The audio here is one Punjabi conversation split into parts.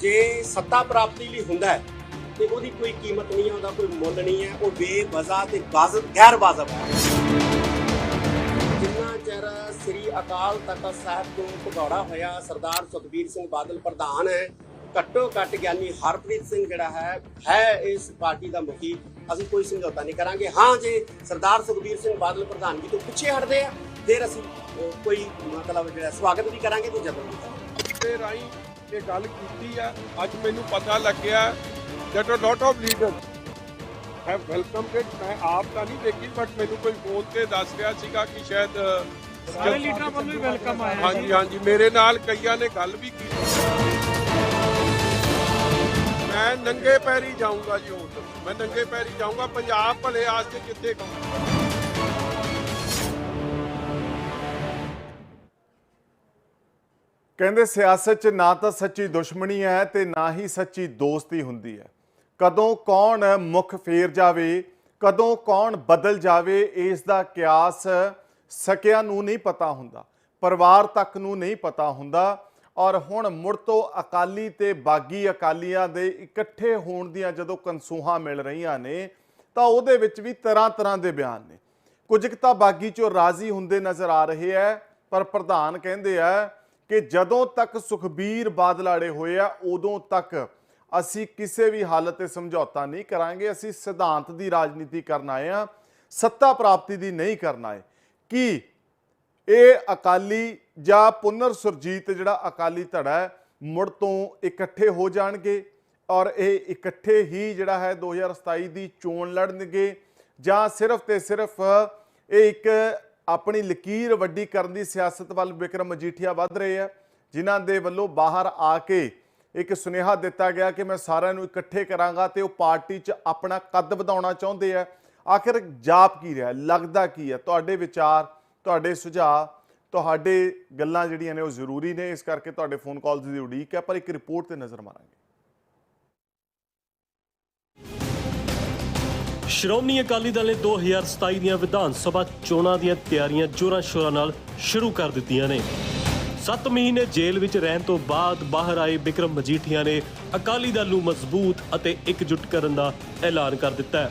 ਜੇ ਸੱਤਾ ਪ੍ਰਾਪਤੀ ਲਈ ਹੁੰਦਾ ਹੈ, ਤੇ ਉਹਦੀ ਕੋਈ ਕੀਮਤ ਨਹੀਂ ਹੈ, ਉਹਦਾ ਕੋਈ ਮੁੱਲ ਨਹੀਂ ਹੈ, ਉਹ ਬੇਵਜ਼ਾ ਤੇ ਵਾਜਬ ਗੈਰ ਵਾਜਬ ਹੈ। ਜਿੰਨਾ ਚਿਰ ਸ੍ਰੀ ਅਕਾਲ ਤਖਤ ਸਾਹਿਬ ਤੋਂ ਭਗੌੜਾ ਹੋਇਆ ਸਰਦਾਰ ਸੁਖਬੀਰ ਸਿੰਘ ਬਾਦਲ ਪ੍ਰਧਾਨ ਹੈ, ਘੱਟੋ ਘੱਟ ਗਿਆਨੀ ਹਰਪ੍ਰੀਤ ਸਿੰਘ ਜਿਹੜਾ ਹੈ ਹੈ ਇਸ ਪਾਰਟੀ ਦਾ ਮੁਖੀ। ਅਸੀਂ ਕੋਈ ਸਮਝੌਤਾ ਨਹੀਂ ਕਰਾਂਗੇ। ਹਾਂ ਜੇ ਸਰਦਾਰ ਸੁਖਬੀਰ ਸਿੰਘ ਬਾਦਲ ਪ੍ਰਧਾਨਗੀ ਤੋਂ ਪਿੱਛੇ ਹਟਦੇ ਆ, ਫਿਰ ਅਸੀਂ ਕੋਈ ਮਤਲਬ ਜਿਹੜਾ ਸਵਾਗਤ ਵੀ ਕਰਾਂਗੇ ਤੇ ਜਬਰ ਵੀ ਕਰਾਂਗੇ। ਦੇ ਰਾਹੀਂ ਇਹ ਗੱਲ ਕੀਤੀ ਆ ਅੱਜ ਮੈਨੂੰ ਪਤਾ ਲੱਗਿਆ a lot of leaders have welcomed it ਮੈਂ ਆਪ ਤਾਂ ਨਹੀਂ ਦੇਖੀ ਬਟ ਮੈਨੂੰ ਕੋਈ ਫੋਨ ਤੇ ਦੱਸ ਰਿਹਾ ਸੀਗਾ ਕਿ ਸ਼ਾਇਦ ਅ, ਸਾਰੇ ਲੀਡਰਾਂ ਵੱਲੋਂ ਹੀ ਵੈਲਕਮ ਆਇਆ ਹਾਂਜੀ ਹਾਂਜੀ ਮੇਰੇ ਨਾਲ ਕਈਆਂ ਨੇ ਗੱਲ ਵੀ ਕੀਤੀ। ਮੈਂ ਨੰਗੇ ਪੈਰੀ ਜਾਊਂਗਾ ਜੀ ਹੁਣ। ਮੈਂ ਨੰਗੇ ਪੈਰੀ ਜਾਊਂਗਾ ਪੰਜਾਬ ਭਲੇ ਆਸਤੇ ਜਿੱਥੇ ਕਹੂੰ ਕਹਿੰਦੇ ਸਿਆਸਤ 'ਚ ਨਾ ਤਾਂ ਸੱਚੀ ਦੁਸ਼ਮਣੀ ਹੈ ਤੇ ਨਾ ਹੀ ਸੱਚੀ ਦੋਸਤੀ ਹੁੰਦੀ ਹੈ। ਕਦੋਂ ਕੌਣ ਮੁਖ ਫੇਰ ਜਾਵੇ, ਕਦੋਂ ਕੌਣ ਬਦਲ ਜਾਵੇ, ਇਸ ਦਾ ਕਿਆਸ ਸਕਿਆਂ ਨੂੰ ਨਹੀਂ ਪਤਾ ਹੁੰਦਾ, ਪਰਿਵਾਰ ਤੱਕ ਨੂੰ ਨਹੀਂ ਪਤਾ ਹੁੰਦਾ। ਔਰ ਹੁਣ ਮੁੜ ਤੋਂ ਅਕਾਲੀ ਤੇ ਬਾਗੀ ਅਕਾਲੀਆਂ ਦੇ ਇਕੱਠੇ ਹੋਣ ਦੀਆਂ ਜਦੋਂ ਕਨਸੂਹਾਂ ਮਿਲ ਰਹੀਆਂ ਨੇ, ਤਾਂ ਉਹਦੇ ਵਿੱਚ ਵੀ ਤਰ੍ਹਾਂ ਤਰ੍ਹਾਂ ਦੇ ਬਿਆਨ ਨੇ। ਕੁਝ ਕੁ ਤਾਂ ਬਾਗੀ ਚੋਂ ਰਾਜ਼ੀ ਹੁੰਦੇ ਨਜ਼ਰ ਆ ਰਹੇ ਹੈ, ਪਰ ਪ੍ਰਧਾਨ ਕਹਿੰਦੇ ਆ ਕਿ ਜਦੋਂ ਤੱਕ ਸੁਖਬੀਰ ਬਾਦਲਾੜੇ ਹੋਏ ਆ, ਉਦੋਂ ਤੱਕ ਅਸੀਂ ਕਿਸੇ ਵੀ ਹਾਲਤ ਤੇ ਸਮਝੌਤਾ ਨਹੀਂ ਕਰਾਂਗੇ। ਅਸੀਂ ਸਿਧਾਂਤ ਦੀ ਰਾਜਨੀਤੀ ਕਰਨ ਆਏ ਆ, ਸੱਤਾ ਪ੍ਰਾਪਤੀ ਦੀ ਨਹੀਂ ਕਰਨ ਆਏ। ਕੀ ਇਹ ਅਕਾਲੀ ਜਾਂ ਪੁਨਰ ਸੁਰਜੀਤ ਜਿਹੜਾ ਅਕਾਲੀ ਧੜਾ ਹੈ, ਮੁੜ ਤੋਂ ਇਕੱਠੇ ਹੋ ਜਾਣਗੇ ਔਰ ਇਹ ਇਕੱਠੇ ਹੀ ਜਿਹੜਾ ਹੈ 2027 ਦੀ ਚੋਣ ਲੜਨਗੇ ਜਾਂ ਸਿਰਫ ਤੇ ਸਿਰਫ ਇਹ ਇੱਕ ਆਪਣੀ ਲਕੀਰ ਵੱਡੀ ਕਰਨ ਦੀ ਸਿਆਸਤ ਵੱਲ ਵਿਕਰਮ ਮਜੀਠੀਆ ਵੱਧ ਰਹੇ ਆ, ਜਿਨ੍ਹਾਂ ਦੇ ਵੱਲੋਂ ਬਾਹਰ ਆ ਕੇ ਇੱਕ ਸੁਨੇਹਾ ਦਿੱਤਾ ਗਿਆ ਕਿ ਮੈਂ ਸਾਰਿਆਂ ਨੂੰ ਇਕੱਠੇ ਕਰਾਂਗਾ ਤੇ ਉਹ ਪਾਰਟੀ 'ਚ ਆਪਣਾ ਕੱਦ ਵਧਾਉਣਾ ਚਾਹੁੰਦੇ ਆ। ਆਖਿਰ ਜਾਪ ਕੀ ਰਿਹਾ? ਲੱਗਦਾ ਕੀ ਹੈ ਤੁਹਾਡੇ ਵਿਚਾਰ, ਤੁਹਾਡੇ ਸੁਝਾਅ, ਤੁਹਾਡੇ ਗੱਲਾਂ ਜਿਹੜੀਆਂ ਨੇ ਉਹ ਜ਼ਰੂਰੀ ਨੇ, ਇਸ ਕਰਕੇ ਤੁਹਾਡੇ ਫੋਨ ਕਾਲਸ ਦੀ ਉਡੀਕ ਹੈ, ਪਰ ਇੱਕ ਰਿਪੋਰਟ ਤੇ ਨਜ਼ਰ ਮਾਰਾਂਗੇ। ਸ਼੍ਰੋਮਣੀ ਅਕਾਲੀ ਦਲ ਨੇ 2027 ਦੀਆਂ ਵਿਧਾਨ ਸਭਾ ਚੋਣਾਂ ਦੀਆਂ ਤਿਆਰੀਆਂ ਜੋਰਾਂ ਸ਼ੋਰਾਂ ਨਾਲ ਸ਼ੁਰੂ ਕਰ ਦਿੱਤੀਆਂ ਨੇ। 7 ਮਹੀਨੇ ਜੇਲ੍ਹ ਵਿੱਚ ਰਹਿਣ ਤੋਂ ਬਾਅਦ ਬਾਹਰ ਆਏ ਵਿਕਰਮ ਮਜੀਠੀਆ ਨੇ ਅਕਾਲੀ ਦਲ ਨੂੰ ਮਜ਼ਬੂਤ ਅਤੇ ਇਕਜੁੱਟ ਕਰਨ ਦਾ ਐਲਾਨ ਕਰ ਦਿੱਤਾ ਹੈ।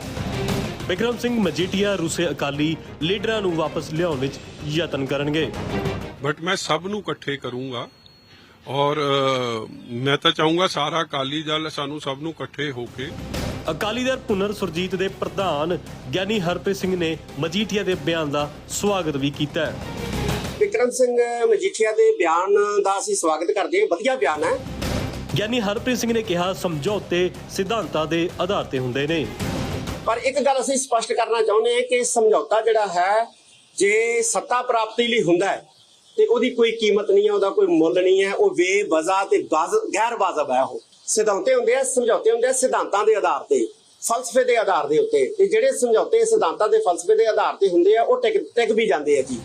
ਵਿਕਰਮ ਸਿੰਘ ਮਜੀਠੀਆ ਰੂਸੇ ਅਕਾਲੀ ਲੀਡਰਾਂ ਨੂੰ ਵਾਪਸ ਲਿਆਉਣ ਵਿੱਚ ਯਤਨ ਕਰਨਗੇ। ਬਟ ਮੈਂ ਸਭ ਨੂੰ ਇਕੱਠੇ ਕਰੂੰਗਾ ਔਰ ਮੈਂ ਤਾਂ ਚਾਹੂੰਗਾ ਸਾਰਾ ਅਕਾਲੀ ਦਲ ਸਾਨੂੰ ਸਭ ਨੂੰ ਇਕੱਠੇ ਹੋ ਕੇ ਅਕਾਲੀ ਦਲ ਪੁਨਰ ਸੁਰਜੀਤ ਦੇ ਪ੍ਰਧਾਨ ਗਿਆਨੀ ਹਰਪ੍ਰੀਤ ਸਿੰਘ ਨੇ ਮਜੀਠੀਆ ਦੇ ਬਿਆਨ ਦਾ ਸਵਾਗਤ ਵੀ ਕੀਤਾ ਹੈ। ਵਿਕਰਮ ਸਿੰਘ ਮਜੀਠੀਆ ਦੇ ਬਿਆਨ ਦਾ ਅਸੀਂ ਸਵਾਗਤ ਕਰਦੇ ਹਾਂ। ਵਧੀਆ ਬਿਆਨ ਹੈ। ਗਿਆਨੀ ਹਰਪ੍ਰੀਤ ਸਿੰਘ ਨੇ ਕਿਹਾ ਸਮਝੌਤੇ ਸਿਧਾਂਤਾਂ ਦੇ ਆਧਾਰ ਤੇ ਹੁੰਦੇ ਨੇ। ਪਰ ਇੱਕ ਗੱਲ ਅਸੀਂ ਸਪਸ਼ਟ ਕਰਨਾ ਚਾਹੁੰਦੇ ਹਾਂ ਕਿ ਸਮਝੌਤਾ ਜਿਹੜਾ ਹੈ ਜੇ ਸੱਤਾ ਪ੍ਰਾਪਤੀ ਲਈ ਹੁੰਦਾ ਹੈ ਤੇ ਉਹਦੀ ਕੋਈ ਕੀਮਤ ਨਹੀਂ ਹੈ ਉਹਦਾ ਕੋਈ ਮੁੱਲ ਨਹੀਂ ਹੈ ਉਹ ਬੇਵਜ਼ਾ ਤੇ ਗੈਰ ਵਾਜਬ ਹੈ ਉਹ। ਸਿਧਾਂਤੇ ਹੁੰਦੇ ਆ ਸਮਝੌਤੇ ਹੁੰਦੇ ਆ ਸਿਧਾਂਤਾਂ ਦੇ ਆਧਾਰ ਤੇ ਫਲਸਫੇ ਦੇ ਆਧਾਰ ਦੇ ਉੱਤੇ। ਤੇ ਜਿਹੜੇ ਸਮਝੌਤੇ ਸਿਧਾਂਤਾਂ ਦੇ ਫਲਸਫੇ ਦੇ ਆਧਾਰ ਤੇ ਹੁੰਦੇ ਆ ਉਹ ਟਿਕ ਟਿਕ ਵੀ ਜਾਂਦੇ ਆ ਜੀ।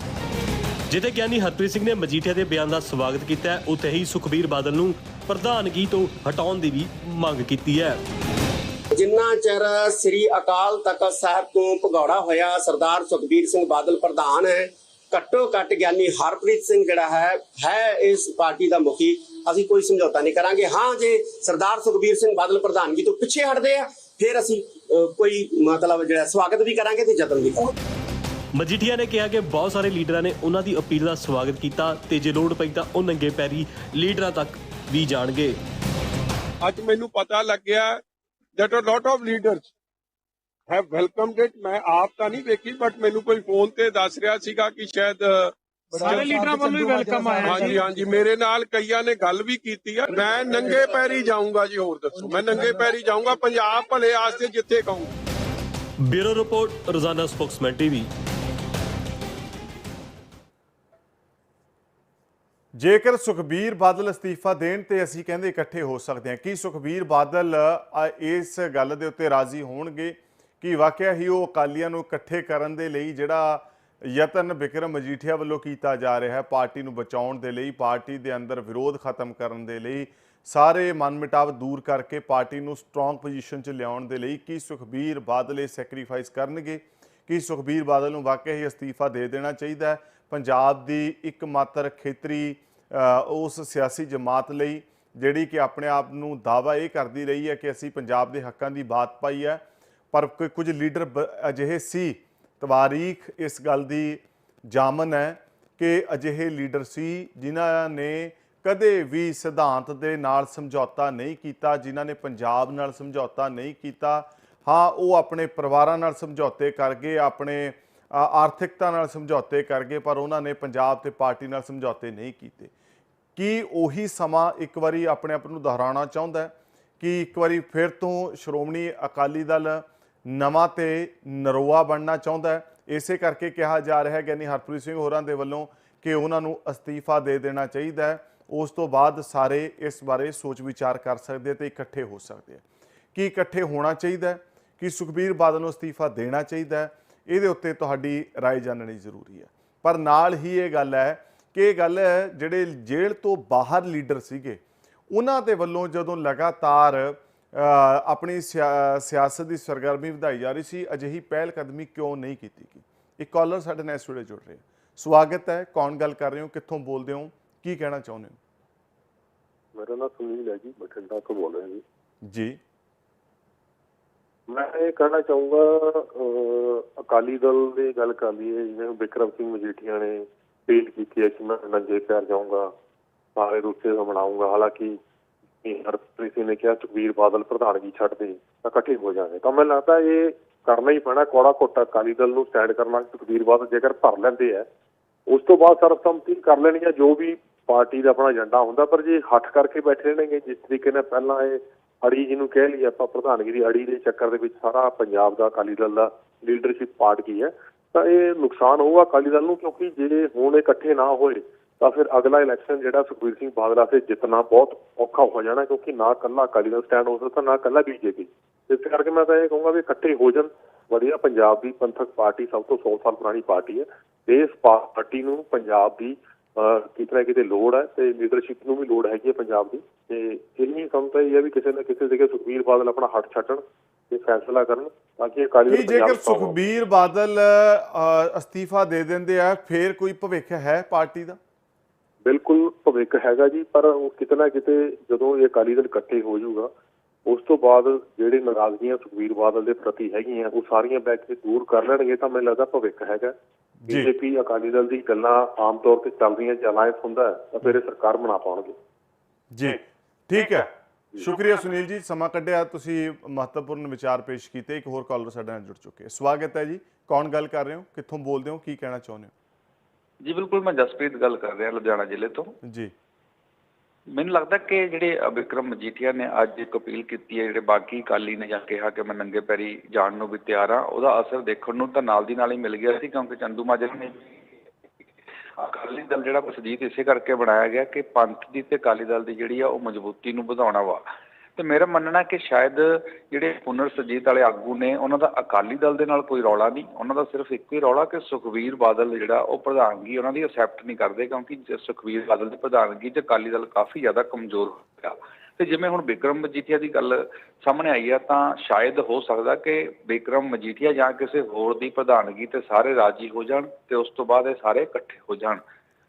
ਜਿੱਥੇ ਗਿਆਨੀ ਹਰਪ੍ਰੀਤ ਸਿੰਘ ਨੇ ਮਜੀਠੀਆ ਦੇ ਬਿਆਨ ਦਾ ਸਵਾਗਤ ਕੀਤਾ ਉੱਥੇ ਹੀ ਸੁਖਬੀਰ ਬਾਦਲ ਨੂੰ ਪ੍ਰਧਾਨਗੀ ਤੋਂ ਹਟਾਉਣ ਦੀ ਵੀ ਮੰਗ ਕੀਤੀ ਹੈ। ਜਿੰਨਾ ਚਿਰ ਸ੍ਰੀ ਅਕਾਲ ਤਖਤ ਸਾਹਿਬ ਤੋਂ ਭਗੌੜਾ ਹੋਇਆ ਸਰਦਾਰ ਸੁਖਬੀਰ ਸਿੰਘ ਬਾਦਲ ਪ੍ਰਧਾਨ ਹੈ ਘੱਟੋ ਘੱਟ ਗਿਆਨੀ ਹਰਪ੍ਰੀਤ ਸਿੰਘ ਜਿਹੜਾ ਹੈ ਹੈ ਇਸ ਪਾਰਟੀ ਦਾ ਮੁਖੀ। ਅਸੀਂ ਕੋਈ ਸਮਝੌਤਾ ਨਹੀਂ ਕਰਾਂਗੇ। ਹਾਂ ਜੇ ਸਰਦਾਰ ਸੁਖਬੀਰ ਸਿੰਘ ਬਾਦਲ ਪ੍ਰਧਾਨਗੀ ਤੋਂ ਪਿੱਛੇ ਹਟਦੇ ਆ ਫਿਰ ਅਸੀਂ ਕੋਈ ਮਤਲਬ ਜਿਹੜਾ ਸਵਾਗਤ ਵੀ ਕਰਾਂਗੇ ਤੇ ਯਤਨ ਵੀ ਕਰਾਂਗੇ। ਮਜੀਠੀਆ ਨੇ ਕਿਹਾ ਕਿ ਬਹੁਤ ਸਾਰੇ ਲੀਡਰਾਂ ਨੇ ਉਹਨਾਂ ਦੀ ਅਪੀਲ ਦਾ ਸਵਾਗਤ ਕੀਤਾ ਤੇ ਜੇ ਲੋੜ ਪਈ ਤਾਂ ਉਹ ਨੰਗੇ ਪੈਰੀ ਲੀਡਰਾਂ ਤੱਕ ਵੀ ਜਾਣਗੇ। ਅੱਜ ਮੈਨੂੰ ਪਤਾ ਲੱਗਿਆ that a lot of leaders have welcomed it. ਮੈਂ ਆਪ ਤਾਂ ਨਹੀਂ ਦੇਖੀ ਬਟ ਮੈਨੂੰ ਕੋਈ ਫੋਨ ਤੇ ਦੱਸ ਰਿਹਾ ਸੀਗਾ ਕਿ ਸ਼ਾਇਦ ਸਾਰੇ ਲੀਡਰਾਂ ਵੱਲੋਂ ਹੀ ਵੈਲਕਮ ਆਇਆ ਹੈ ਹਾਂਜੀ ਹਾਂਜੀ ਮੇਰੇ ਨਾਲ ਕਈਆਂ ਨੇ ਗੱਲ ਵੀ ਕੀਤੀ ਆ। ਮੈਂ ਨੰਗੇ ਪੈਰੀ ਜਾਊਂਗਾ ਜੀ ਹੋਰ ਦੱਸੋ। ਮੈਂ ਨੰਗੇ ਪੈਰੀ ਜਾਊਂਗਾ ਪੰਜਾਬ ਭਲੇ ਆਸਤੇ ਜਿੱਥੇ ਕਹੂੰ। Bureau report Rozana Spokesman TV. ਜੇਕਰ ਸੁਖਬੀਰ ਬਾਦਲ ਅਸਤੀਫਾ ਦੇਣ ਤੇ ਅਸੀਂ ਕਹਿੰਦੇ ਇਕੱਠੇ ਹੋ ਸਕਦੇ ਹਾਂ ਕੀ ਸੁਖਬੀਰ ਬਾਦਲ ਇਸ ਗੱਲ ਦੇ ਉੱਤੇ ਰਾਜ਼ੀ ਹੋਣਗੇ? ਕਿ ਵਾਕਿਆ ਹੀ ਉਹ ਅਕਾਲੀਆਂ ਨੂੰ ਇਕੱਠੇ ਕਰਨ ਦੇ ਲਈ ਜਿਹੜਾ ਯਤਨ ਬਿਕਰਮ ਮਜੀਠੀਆ ਵੱਲੋਂ ਕੀਤਾ ਜਾ ਰਿਹਾ ਹੈ, ਪਾਰਟੀ ਨੂੰ ਬਚਾਉਣ ਦੇ ਲਈ, ਪਾਰਟੀ ਦੇ ਅੰਦਰ ਵਿਰੋਧ ਖਤਮ ਕਰਨ ਦੇ ਲਈ, ਸਾਰੇ ਮਨਮਿਟਾਵ ਦੂਰ ਕਰਕੇ ਪਾਰਟੀ ਨੂੰ ਸਟਰੋਂਗ ਪੋਜੀਸ਼ਨ 'ਚ ਲਿਆਉਣ ਦੇ ਲਈ ਕੀ ਸੁਖਬੀਰ ਬਾਦਲ ਇਹ ਸੈਕਰੀਫਾਈਸ ਕਰਨਗੇ? ਕਿ ਸੁਖਬੀਰ ਬਾਦਲ ਨੂੰ ਵਾਕਿਆ ਹੀ ਅਸਤੀਫਾ ਦੇ ਦੇਣਾ ਚਾਹੀਦਾ ਹੈ? ਪੰਜਾਬ ਦੀ ਇੱਕ ਮਾਤਰ ਖੇਤਰੀ ਉਸ ਸਿਆਸੀ ਜਮਾਤ ਲਈ ਜਿਹੜੀ ਕਿ ਆਪਣੇ ਆਪ ਨੂੰ ਦਾਵਾ ਇਹ ਕਰਦੀ ਰਹੀ ਹੈ ਕਿ ਅਸੀਂ ਪੰਜਾਬ ਦੇ ਹੱਕਾਂ ਦੀ ਬਾਤ ਪਾਈ ਹੈ। ਪਰ ਕੁਝ ਲੀਡਰ ਬ- ਅਜਿਹੇ ਸੀ। ਤਵਾਰੀਖ ਇਸ ਗੱਲ ਦੀ ਜਾਮਨ ਹੈ ਕਿ ਅਜਿਹੇ ਲੀਡਰ ਸੀ ਜਿਨ੍ਹਾਂ ਨੇ ਕਦੇ ਵੀ ਸਿਧਾਂਤ ਦੇ ਨਾਲ ਸਮਝੌਤਾ ਨਹੀਂ ਕੀਤਾ, ਜਿਨ੍ਹਾਂ ਨੇ ਪੰਜਾਬ ਨਾਲ ਸਮਝੌਤਾ ਨਹੀਂ ਕੀਤਾ। ਹਾਂ, ਉਹ ਆਪਣੇ ਪਰਿਵਾਰਾਂ ਨਾਲ ਸਮਝੌਤੇ ਕਰ ਗਏ, ਆਪਣੇ ਆਰਥਿਕਤਾ ਨਾਲ ਸਮਝੌਤੇ ਕਰ ਗਏ, ਪਰ ਉਹਨਾਂ ਨੇ ਪੰਜਾਬ ਤੇ ਪਾਰਟੀ ਨਾਲ ਸਮਝੌਤੇ ਨਹੀਂ ਕੀਤੇ। ਕੀ ਉਹੀ ਸਮਾਂ ਇੱਕ ਵਾਰੀ ਆਪਣੇ ਆਪ ਨੂੰ ਦੁਹਰਾਉਣਾ ਚਾਹੁੰਦਾ ਕਿ ਇੱਕ ਵਾਰੀ ਫਿਰ ਤੋਂ ਸ਼੍ਰੋਮਣੀ ਅਕਾਲੀ ਦਲ ਨਵਾਂ ਤੇ ਨਰੋਆ ਬਣਨਾ ਚਾਹੁੰਦਾ ਹੈ ਇਸੇ ਕਰਕੇ ਕਿਹਾ ਜਾ ਰਿਹਾ ਹੈ ਗਿਆਨੀ ਹਰਪ੍ਰੀਤ ਸਿੰਘ ਹੋਰਾਂ ਦੇ ਵੱਲੋਂ ਕਿ ਉਹਨਾਂ ਨੂੰ ਅਸਤੀਫਾ ਦੇ ਦੇਣਾ ਚਾਹੀਦਾ ਹੈ ਉਸ ਤੋਂ ਬਾਅਦ ਸਾਰੇ ਇਸ ਬਾਰੇ ਸੋਚ ਵਿਚਾਰ ਕਰ ਸਕਦੇ ਤੇ ਇਕੱਠੇ ਹੋ ਸਕਦੇ ਆ ਕੀ ਇਕੱਠੇ ਹੋਣਾ ਚਾਹੀਦਾ ਹੈ ਕਿ ਸੁਖਬੀਰ ਬਾਦਲ ਨੂੰ ਅਸਤੀਫਾ ਦੇਣਾ ਚਾਹੀਦਾ ਹੈ ਇਹਦੇ ਉੱਤੇ ਤੁਹਾਡੀ رائے ਜਾਣਨੀ ਜ਼ਰੂਰੀ ਹੈ ਪਰ ਨਾਲ ਹੀ ਇਹ ਗੱਲ ਹੈ ਕਿ ਇਹ ਗੱਲ ਜਿਹੜੇ ਜੇਲ੍ਹ ਤੋਂ ਬਾਹਰ ਲੀਡਰ ਸੀਗੇ ਉਹਨਾਂ ਦੇ ਵੱਲੋਂ ਜਦੋਂ ਲਗਾਤਾਰ ਅ, ਆਪਣੀ ਸਿਆ- ਸਿਆਸਤ ਦੀ ਸਰਗਰਮੀ ਵਧਾਈ ਜਾ ਰਹੀ ਸੀ ਅਜਿਹੀ ਪਹਿਲ ਕਦਮੀ ਕਿਉਂ ਨਹੀਂ ਕੀਤੀ ਗਈ? ਇੱਕ ਕਾਲਰ ਸਾਡੇ ਨਾਲ ਇਸ ਵੇਲੇ ਜੁੜ ਰਹੇ ਸਵਾਗਤ ਹੈ ਕੌਣ ਗੱਲ ਕਰ ਰਹੇ ਹੋ ਕਿੱਥੋਂ ਬੋਲਦੇ ਹੋ ਕੀ ਕਹਿਣਾ ਚਾਹੁੰਦੇ ਹੋ? ਮੇਰਾ ਨਾਮ ਸੁਨੀਲ ਹੈ ਜੀ ਬਠਿੰਡਾ ਤੋਂ ਬੋਲ ਰਿਹਾ ਜੀ। ਜੀ। ਮੈਂ ਇਹ ਕਹਿਣਾ ਚਾਹੂੰਗਾ ਅਕਾਲੀ ਦਲ ਦੀ ਗੱਲ ਕਰ ਲਈਏ ਜਿਵੇਂ ਵਿਕਰਮ ਸਿੰਘ ਮਜੀਠੀਆ ਨੇ ਟਵੀਟ ਕੀਤੀ ਹੈ ਕਿ ਮੈਂ ਨੰਗੇ ਪੈਰ ਜਾਊਂਗਾ ਸਾਰੇ ਰੁੱਸੇ ਤੋਂ ਮਨਾਉਂਗਾ ਹਾਲਾਂਕਿ ਇਹ ਹਰਪ੍ਰੀਤ ਸਿੰਘ ਨੇ ਕਿਹਾ ਸੁਖਬੀਰ ਬਾਦਲ ਪ੍ਰਧਾਨਗੀ ਛੱਡ ਦੇ ਤਾਂ ਇਕੱਠੇ ਹੋ ਜਾਣਗੇ ਤਾਂ ਮੈਨੂੰ ਲੱਗਦਾ ਇਹ ਕਰਨਾ ਹੀ ਪੈਣਾ, ਕੋੜਾ ਕੋਟਾ ਅਕਾਲੀ ਦਲ ਨੂੰ ਸਟੈਂਡ ਕਰਨਾ ਸੁਖਬੀਰ ਬਾਦਲ ਜੇਕਰ ਭਰ ਲੈਂਦੇ ਆ, ਉਸ ਤੋਂ ਬਾਅਦ ਸਰਬਸੰਮਤੀ ਕਰ ਲੈਣੀ ਹੈ ਜੋ ਵੀ ਪਾਰਟੀ ਦਾ ਆਪਣਾ ਏਜੰਡਾ ਹੁੰਦਾ, ਪਰ ਜੇ ਹੱਠ ਕਰਕੇ ਬੈਠੇ ਰਹਿਣਗੇ, ਜਿਸ ਤਰੀਕੇ ਨਾਲ ਪਹਿਲਾਂ ਇਹ ਅੜੀ ਜੀ ਨੂੰ ਕਹਿ ਲਈ ਆਪਾਂ, ਪ੍ਰਧਾਨਗੀ ਦੀ ਅੜੀ ਦੇ ਚੱਕਰ ਦੇ ਵਿੱਚ ਸਾਰਾ ਪੰਜਾਬ ਦਾ ਅਕਾਲੀ ਦਲ ਦਾ ਲੀਡਰਸ਼ਿਪ ਪਾਰਟ ਗਈ ਹੈ, ਤਾਂ ਇਹ ਨੁਕਸਾਨ ਹੋਊਗਾ ਅਕਾਲੀ ਦਲ ਨੂੰ, ਕਿਉਂਕਿ ਜੇ ਹੁਣ ਇਹ ਇਕੱਠੇ ਨਾ ਹੋਏ ਤਾਂ ਫਿਰ ਅਗਲਾ ਇਲੈਕਸ਼ਨ ਜਿਹੜਾ ਸੁਖਬੀਰ ਸਿੰਘ ਬਾਦਲ ਵਾਸਤੇ ਜਿੱਤਣਾ ਬਹੁਤ ਔਖਾ ਹੋ ਜਾਣਾ ਕਿਉਂਕਿ ਨਾ ਇਕੱਲਾ ਅਕਾਲੀ ਦਲ ਸਟੈਂਡ ਹੋ ਸਕਦਾ ਨਾ ਇਕੱਲਾ ਬੀਜੇਪੀ ਇਸ ਕਰਕੇ ਮੈਂ ਤਾਂ ਇਹ ਕਹੂੰਗਾ ਵੀ ਇਕੱਠੇ ਹੋ ਜਾਣ। ਵਧੀਆ ਪੰਜਾਬ ਦੀ ਪੰਥਕ ਪਾਰਟੀ ਸਭ ਤੋਂ 100 ਸਾਲ ਪੁਰਾਣੀ ਪਾਰਟੀ ਹੈ। ਤੇ ਇਸ ਪਾਰਟੀ ਨੂੰ ਪੰਜਾਬ ਦੀ ਕਿਤੇ ਨਾ ਕਿਤੇ ਲੋੜ ਹੈ ਤੇ ਲੀਡਰਸ਼ਿਪ ਨੂੰ ਵੀ ਲੋੜ ਹੈਗੀ ਹੈ ਪੰਜਾਬ ਦੀ। ਤੇ ਇੰਨੀ ਸਮਝ ਇਹ ਹੈ ਵੀ ਕਿਸੇ ਨਾ ਕਿਸੇ ਜਗ੍ਹਾ ਸੁਖਬੀਰ ਬਾਦਲ ਆਪਣਾ ਹੱਥ ਛੱਡਣ ਤੇ ਫੈਸਲਾ ਕਰਨ ਤਾਂ ਕਿ ਅਕਾਲੀ ਦਲ ਜੇਕਰ। ਸੁਖਬੀਰ ਬਾਦਲ ਅਸਤੀਫਾ ਦੇ ਦਿੰਦੇ ਆ ਫਿਰ ਕੋਈ ਭਵਿੱਖ ਹੈ ਪਾਰਟੀ ਦਾ? ਬਿਲਕੁਲ ਭਵਿੱਖ ਹੈਗਾ ਜੀ ਪਰ ਉਹ ਕਿਤੇ ਨਾ ਕਿਤੇ ਜਦੋਂ ਇਹ ਅਕਾਲੀ ਦਲ ਇਕੱਠੇ ਹੋ ਜਾਊਗਾ ਉਸ ਤੋਂ ਬਾਅਦ ਜਿਹੜੇ ਨਾਰਾਜ਼ਗੀਆਂ ਸੁਖਬੀਰ ਬਾਦਲ ਦੇ ਪ੍ਰਤੀ ਹੈਗੀਆਂ ਉਹ ਸਾਰੀਆਂ ਬੈਕ ਕੇ ਦੂਰ ਕਰ ਲੈਣਗੇ ਤਾਂ ਮੈਨੂੰ ਲੱਗਦਾ ਭਵਿੱਖ ਹੈਗਾ। ਬੀਜੇਪੀ ਅਕਾਲੀ ਦਲ ਦੀ ਗੱਲਾਂ ਆਮ ਤੌਰ ਤੇ ਚੱਲਦੀਆਂ ਜੇ ਹੁੰਦਾ ਹੈ, ਤਾਂ ਫਿਰ ਇਹ ਸਰਕਾਰ ਬਣਾ ਪਾਉਣਗੇ। ਜੀ ਠੀਕ ਹੈ। ਸ਼ੁਕਰੀਆ ਸੁਨੀਲ ਜੀ ਸਮਾਂ ਕੱਢਿਆ ਤੁਸੀਂ ਮਹੱਤਵਪੂਰਨ ਵਿਚਾਰ ਪੇਸ਼ ਕੀਤੇ ਇੱਕ ਹੋਰ ਕਾਲਰ ਸਾਡੇ ਨਾਲ ਜੁੜ ਚੁੱਕੇ। ਸਵਾਗਤ ਹੈ ਜੀ ਕੌਣ ਗੱਲ ਕਰ ਰਹੇ ਹੋ ਕਿੱਥੋਂ ਬੋਲਦੇ ਹੋ ਕੀ ਕਹਿਣਾ ਚਾਹੁੰਦੇ ਜੀ ਬਿਲਕੁਲ ਮੈਂ ਜਸਪ੍ਰੀਤ ਗੱਲ ਕਰ ਰਿਹਾ ਲੁਧਿਆਣਾ ਜ਼ਿਲ੍ਹੇ ਤੋਂ। ਜੀ। ਮੈਨੂੰ ਲੱਗਦਾ ਕਿ ਜਿਹੜੇ ਵਿਕਰਮ ਮਜੀਠੀਆ ਨੇ ਅੱਜ ਇੱਕ ਅਪੀਲ ਕੀਤੀ ਹੈ ਜਿਹੜੇ ਬਾਕੀ ਅਕਾਲੀ ਨੇ ਜਾਂ ਕਿਹਾ ਕਿ ਮੈਂ ਨੰਗੇ ਪੈਰੀ ਜਾਣ ਨੂੰ ਵੀ ਤਿਆਰ ਹਾਂ ਉਹਦਾ ਅਸਰ ਦੇਖਣ ਨੂੰ ਤਾਂ ਨਾਲ ਦੀ ਨਾਲ ਹੀ ਮਿਲ ਗਿਆ ਸੀ ਕਿਉਂਕਿ ਚੰਦੂ ਮਾਜਰਾ ਨੇ ਅਕਾਲੀ ਦਲ ਜਿਹੜਾ ਮਸਜੀਦ ਇਸੇ ਕਰਕੇ ਬਣਾਇਆ ਗਿਆ ਕਿ ਪੰਥ ਦੀ ਤੇ ਅਕਾਲੀ ਦਲ ਦੀ ਜਿਹੜੀ ਆ ਉਹ ਮਜ਼ਬੂਤੀ ਨੂੰ ਵਧਾਉਣਾ ਵਾ। ਤੇ ਮੇਰਾ ਮੰਨਣਾ ਕਿ ਸ਼ਾਇਦ ਜਿਹੜੇ ਪੁਨਰ ਸੁਰਜੀਤ ਵਾਲੇ ਆਗੂ ਨੇ, ਉਹਨਾਂ ਦਾ ਅਕਾਲੀ ਦਲ ਦੇ ਨਾਲ ਕੋਈ ਰੌਲਾ ਨਹੀਂ, ਉਹਨਾਂ ਦਾ ਸਿਰਫ ਇੱਕੋ ਹੀ ਰੌਲਾ ਕਿ ਸੁਖਵੀਰ ਬਾਦਲ ਜਿਹੜਾ, ਉਹ ਪ੍ਰਧਾਨਗੀ ਉਹਨਾਂ ਦੀ ਅਸੈਪਟ ਨਹੀਂ ਕਰਦੇ ਕਿਉਂਕਿ ਸੁਖਵੀਰ ਬਾਦਲ ਦੀ ਪ੍ਰਧਾਨਗੀ 'ਚ ਅਕਾਲੀ ਦਲ ਕਾਫੀ ਜ਼ਿਆਦਾ ਕਮਜ਼ੋਰ ਹੋ ਗਿਆ ਤੇ ਜਿਵੇਂ ਹੁਣ ਬਿਕਰਮ ਮਜੀਠੀਆ ਦੀ ਗੱਲ ਸਾਹਮਣੇ ਆਈ ਆ, ਤਾਂ ਸ਼ਾਇਦ ਹੋ ਸਕਦਾ ਕਿ ਬਿਕਰਮ ਮਜੀਠੀਆ ਜਾਂ ਕਿਸੇ ਹੋਰ ਦੀ ਪ੍ਰਧਾਨਗੀ ਤੇ ਸਾਰੇ ਰਾਜੀ ਹੋ ਜਾਣ ਤੇ ਉਸ ਤੋਂ ਬਾਅਦ ਇਹ ਸਾਰੇ ਇਕੱਠੇ ਹੋ ਜਾਣ।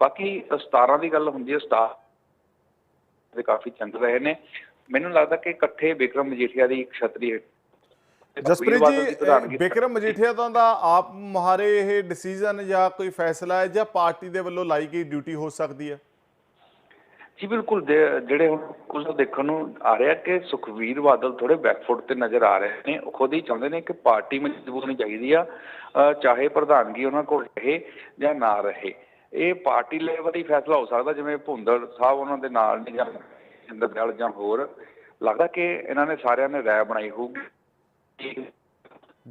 ਬਾਕੀ 17 ਦੀ ਗੱਲ ਹੁੰਦੀ ਹੈ 17 ਦੇ ਕਾਫੀ ਚੰਗ ਰਹੇ ਨੇ। ਮੈਨੂੰ ਲੱਗਦਾ ਕਿ ਇਕੱਠੇ ਵਿਕਰਮ ਮਜੀਠੀਆ ਦੀ ਛਤਰੀ ਸੁਖਬੀਰ ਜਸਪ੍ਰੀਤ ਜੀ ਵਿਕਰਮ ਮਜੀਠੀਆ ਦਾ ਦਾ ਆਪ ਮੁਹਾਰੇ ਇਹ ਡਿਸੀਜਨ ਜਾਂ ਕੋਈ ਫੈਸਲਾ ਹੈ ਜਾਂ ਪਾਰਟੀ ਦੇ ਵੱਲੋਂ ਲਾਈ ਗਈ ਡਿਊਟੀ ਹੋ ਸਕਦੀ ਹੈ? ਜੀ ਬਿਲਕੁਲ ਜਿਹੜੇ ਹੁਣ ਕੁਝ ਦੇਖਣ ਨੂੰ ਆ ਰਿਹਾ ਕਿ ਸੁਖਵੀਰ ਬਾਦਲ ਥੋੜੇ ਬੈਕਫੁੱਟ ਤੇ ਨਜ਼ਰ ਆ ਰਹੇ ਨੇ। ਉਹ ਖੁਦ ਹੀ ਚਾਹੁੰਦੇ ਨੇ ਕਿ ਪਾਰਟੀ ਮਜ਼ਬੂਤ ਹੋਣੀ ਚਾਹੀਦੀ ਆ ਚਾਹੇ ਪ੍ਰਧਾਨਗੀ ਉਹਨਾਂ ਕੋਲ ਰਹੇ ਜਾਂ ਨਾ ਰਹੇ। ਇਹ ਪਾਰਟੀ ਲੈਵਲ ਹੀ ਫੈਸਲਾ ਹੋ ਸਕਦਾ ਜਿਵੇਂ ਭੁੰਦੜ ਸਾਹਿਬ ਉਹਨਾਂ ਦੇ ਨਾਲ ਨੇ ਜਾਂ ਜਿੰਦਰ ਦਲ ਜਾਂ ਹੋਰ। ਲੱਗਦਾ ਕਿ ਇਹਨਾਂ ਨੇ ਸਾਰਿਆਂ ਨੇ ਰਾਇ ਬਣਾਈ ਹੋਊਗੀ।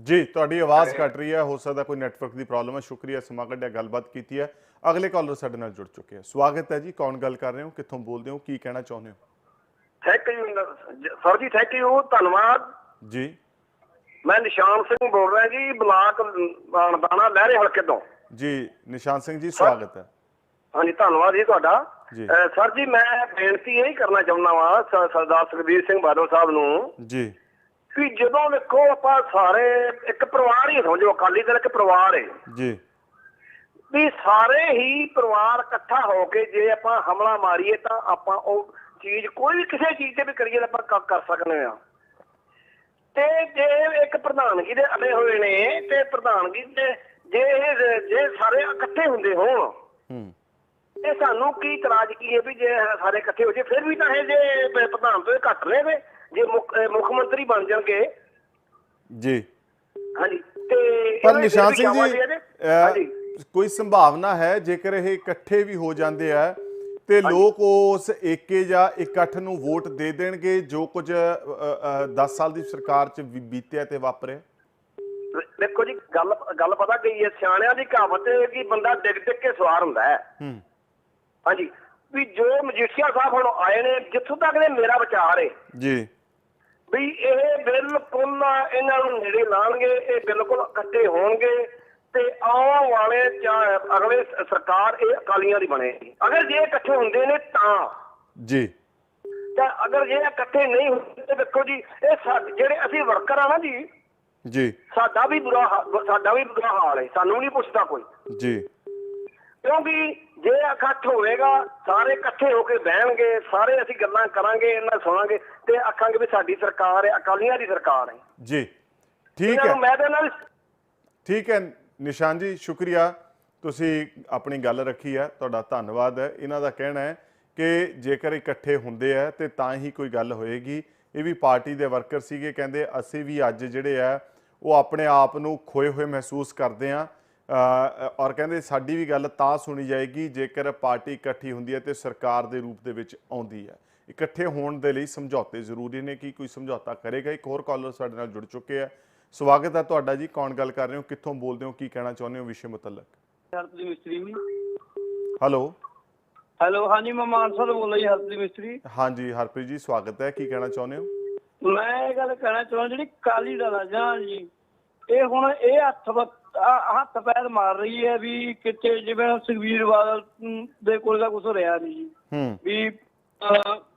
ਜੀ ਤੁਹਾਡੀ ਆਵਾਜ਼ ਕੱਟ ਰਹੀ ਹੈ। ਹੋ ਸਕਦਾ ਕੋਈ ਨੈਟਵਰਕ ਦੀ ਪ੍ਰੋਬਲਮ ਹੈ। ਸ਼ੁਕਰੀਆ ਸਮਾਂ ਕੱਢਿਆ ਗੱਲਬਾਤ ਕੀਤੀ ਹੈ। ਅਗਲੇ ਕਾਲਰ ਸਾਡੇ ਨਾਲ ਜੁੜ ਚੁੱਕੇ ਹੈ। ਸਵਾਗਤ ਹੈ ਜੀ। ਕੌਣ ਗੱਲ ਕਰ ਰਹੇ ਹੋ? ਕਿੱਥੋਂ ਬੋਲਦੇ ਹੋ? ਕੀ ਕਹਿਣਾ ਚਾਹੁੰਦੇ ਹੋ? ਥੈਂਕ ਯੂ ਸਰ ਜੀ ਥੈਂਕ ਯੂ ਧੰਨਵਾਦ। ਜੀ। ਮੈਂ ਨਿਸ਼ਾਨ ਸਿੰਘ ਬੋਲ ਰਿਹਾ ਜੀ ਬਲਾਕ ਅਣਦਾਣਾ ਲਹਿਰੇ ਹਲਕੇ ਤੋਂ। ਜੀ ਨਿਸ਼ਾਨ ਸਿੰਘ ਜੀ ਸਵਾਗਤ ਹੈ। ਹਾਂਜੀ ਧੰਨਵਾਦ ਜੀ ਤੁਹਾਡਾ। ਸਰ ਜੀ ਮੈਂ ਬੇਨਤੀ ਇਹ ਕਰਨਾ ਚਾਹੁੰਦਾ ਵਾਂ ਸਰਦਾਰ ਸੁਖਬੀਰ ਸਿੰਘ ਬਾਦਲ ਸਾਹਿਬ ਨੂੰ ਜੀ। ਕਿ ਜਦੋਂ ਵੇਖੋ ਆਪਾਂ ਸਾਰੇ ਇੱਕ ਪਰਿਵਾਰ ਹੀ ਸਮਝੋ ਅਕਾਲੀ ਦਲ ਇੱਕ ਪਰਿਵਾਰ ਹੈ ਜੀ। ਵੀ ਸਾਰੇ ਹੀ ਪਰਿਵਾਰ ਇਕੱਠਾ ਹੋ ਕੇ ਜੇ ਆਪਾਂ ਹਮਲਾ ਮਾਰੀਏ ਤਾਂ ਆਪਾਂ ਉਹ ਚੀਜ਼ ਕੋਈ ਵੀ ਕਿਸੇ ਚੀਜ਼ ਤੇ ਵੀ ਕਰੀਏ ਤਾਂ ਆਪਾਂ ਕਰ ਸਕਦੇ ਆ ਤੇ ਜੇ ਇੱਕ ਪ੍ਰਧਾਨਗੀ ਦੇ ਅਲੇ ਹੋਏ ਨੇ ਤੇ ਪ੍ਰਧਾਨਗੀ ਦੇ ਜੇ ਇਹ ਜੇ ਸਾਰੇ ਇਕੱਠੇ ਹੁੰਦੇ ਹੋਣ ਹੂੰ। ਇਹ ਸਾਨੂੰ ਕੀ ਇਤਰਾਜ਼ ਕੀ ਹੈ ਵੀ ਜੇ ਸਾਰੇ ਇਕੱਠੇ ਹੋ ਜੇ ਫਿਰ ਵੀ ਤਾਂ ਇਹ ਜੇ ਪ੍ਰਧਾਨ ਤੋਂ ਘੱਟ ਵੇ ਜੇ ਮੁੱਖ ਮੰਤਰੀ ਬਣ ਜਾਣਗੇ। ਜੀ। ਹਾਂਜੀ ਤੇ ਪਰ ਨਿਸ਼ਾਨ ਸਿੰਘ ਜੀ ਕੋਈ ਸੰਭਾਵਨਾ ਹੈ ਜੇਕਰ ਇਹ ਇਕੱਠੇ ਵੀ ਹੋ ਜਾਂਦੇ ਆ ਤੇ ਲੋਕ ਉਸ ਏਕੇ ਜਾਂ ਇਕੱਠ ਨੂੰ ਵੋਟ ਦੇ ਦੇਣਗੇ ਜੋ ਕੁਝ 10 ਸਾਲ ਦੀ ਸਰਕਾਰ ਚ ਬੀਤਿਆ ਤੇ ਵਾਪਰਿਆ? ਦੇਖੋ ਜੀ ਗੱਲ ਗੱਲ ਪਤਾ ਗਈ ਹੈ? ਸਿਆਣਿਆਂ ਦੀ ਕਹਾਵਤ ਹੈ ਕਿ ਬੰਦਾ ਡਿੱਗ ਡਿੱਗ ਕੇ ਸਵਾਰ ਹੁੰਦਾ ਹੈ। ਹੂੰ। ਹਾਂਜੀ। ਵੀ ਜੋ ਮਜੀਠੀਆ ਸਾਹਿਬ ਹੁਣ ਆਏ ਨੇ ਜਿੱਥੋਂ ਤੱਕ ਨੇ ਮੇਰਾ ਵਿਚਾਰ ਹੈ ਜੀ। ਵੀ ਇਹ ਬਿਲਕੁਲ ਇਹਨਾਂ ਨੂੰ ਨੇੜੇ ਲਾਣਗੇ ਇਹ ਬਿਲਕੁਲ ਇਕੱਠੇ ਹੋਣਗੇ ਤੇ ਆਉਣ ਵਾਲੇ ਜਾਂ ਅਗਲੇ ਸਰਕਾਰ ਇਹ ਅਕਾਲੀਆਂ ਦੀ ਬਣੇਗੀ। ਅਗਰ ਜੇ ਇਕੱਠੇ ਹੁੰਦੇ ਨੇ ਤਾਂ। ਜੀ। ਤਾਂ ਅਗਰ ਜੇ ਇਕੱਠੇ ਨਹੀਂ ਹੁੰਦੇ ਤੇ ਦੇਖੋ ਜੀ ਇਹ ਸਾਡੇ ਜਿਹੜੇ ਅਸੀਂ ਵਰਕਰ ਆ ਨਾ ਜੀ ਜੀ। ਸਾਡਾ ਵੀ ਬੁਰਾ ਸਾਡਾ ਵੀ ਬੁਰਾ ਹਾਲ ਹੈ ਸਾਨੂੰ ਨਹੀਂ ਪੁੱਛਦਾ ਕੋਈ। ਜੀ। ਕਿਉਂਕਿ ਜੇ ਇਕੱਠ ਹੋਵੇਗਾ ਸਾਰੇ ਇਕੱਠੇ ਹੋ ਕੇ ਬਹਿਣਗੇ ਸਾਰੇ ਅਸੀਂ ਗੱਲਾਂ ਕਰਾਂਗੇ ਇਹਨਾਂ ਸੁਣਾਂਗੇ ਤੇ ਆਖਾਂਗੇ ਵੀ ਸਾਡੀ ਸਰਕਾਰ ਹੈ ਅਕਾਲੀਆਂ ਦੀ ਸਰਕਾਰ ਹੈ। ਜੀ ਠੀਕ ਹੈ। ਮੈਂ ਤੇ ਨਾਲ ਠੀਕ ਹੈ ਨਿਸ਼ਾਨ ਜੀ ਸ਼ੁਕਰੀਆ। ਤੁਸੀਂ ਆਪਣੀ ਗੱਲ ਰੱਖੀ ਹੈ ਤੁਹਾਡਾ ਧੰਨਵਾਦ ਹੈ। ਇਹਨਾਂ ਦਾ ਕਹਿਣਾ ਹੈ ਕਿ ਜੇਕਰ ਇਕੱਠੇ ਹੁੰਦੇ ਆ ਤੇ ਤਾਂ ਹੀ ਕੋਈ ਗੱਲ ਹੋਏਗੀ। ਇਹ ਵੀ ਪਾਰਟੀ ਦੇ ਵਰਕਰ ਸੀਗੇ ਕਹਿੰਦੇ ਅਸੀਂ ਵੀ ਅੱਜ ਜਿਹੜੇ ਆ ਉਹ ਆਪਣੇ ਆਪ ਨੂੰ ਖੋਏ ਹੋਏ ਮਹਿਸੂਸ ਕਰਦੇ ਆ। ਔਰ ਕਹਿੰਦੇ ਸਾਡੀ ਵੀ ਗੱਲ ਤਾਂ ਸੁਣੀ ਜਾਏਗੀ ਜੇਕਰ ਪਾਰਟੀ ਇਕੱਠੀ ਹੁੰਦੀ ਹੈ ਤੇ ਸਰਕਾਰ ਦੇ ਰੂਪ ਦੇ ਵਿੱਚ ਆਉਂਦੀ ਹੈ। ਇਕੱਠੇ ਹੋਣ ਦੇ ਲਈ ਸਮਝੌਤੇ ਜ਼ਰੂਰੀ ਨੇ ਕਿ ਕੋਈ ਸਮਝੌਤਾ ਕਰੇਗਾ। ਇੱਕ ਹੋਰ ਕਾਲਰ ਸਾਡੇ ਨਾਲ ਜੁੜ ਚੁੱਕੇ ਆ। ਸਵਾਗਤ ਹੈ ਤੁਹਾਡਾ ਜੀ। ਕੌਣ ਗੱਲ ਕਰ ਰਹੇ ਹੋ? ਕਿੱਥੋਂ ਬੋਲਦੇ ਹੋ? ਕੀ ਕਹਿਣਾ ਚਾਹੁੰਦੇ ਹੋ? ਵਿਸ਼ੇ ਮੁਤਲਕ। ਹਰਪ੍ਰੀਤ ਮਿਸਤਰੀ ਜੀ। ਹੈਲੋ। ਹੈਲੋ ਹਾਂਜੀ ਮੈਂ ਮਾਨਸਾ ਤੋਂ ਬੋਲ ਰਹੀ ਹਰਪ੍ਰੀਤ ਮਿਸਤਰੀ। ਹਾਂਜੀ ਹਰਪ੍ਰੀਤ ਜੀ ਸਵਾਗਤ ਹੈ। ਕੀ ਕਹਿਣਾ ਚਾਹੁੰਦੇ ਹੋ? ਮੈਂ ਇਹ ਗੱਲ ਕਹਿਣਾ ਚਾਹੁੰਦਾ ਜਿਹੜੀ ਕਾਲੀ ਦਲ ਆ ਜਾਂ ਜੀ ਇਹ ਹੁਣ ਇਹ ਹੱਥ ਵ- ਆਹ ਹੱਥ ਪੈਰ ਮਾਰ ਰਹੀ ਹੈ ਵੀ ਕਿਤੇ ਜਿਵੇਂ ਸੁਖਬੀਰ ਬਾਦਲ ਦੇ ਕੋਲ ਦਾ ਕੁਝ ਰਿਹਾ ਨਹੀਂ ਜੀ। ਹੂੰ। ਵੀ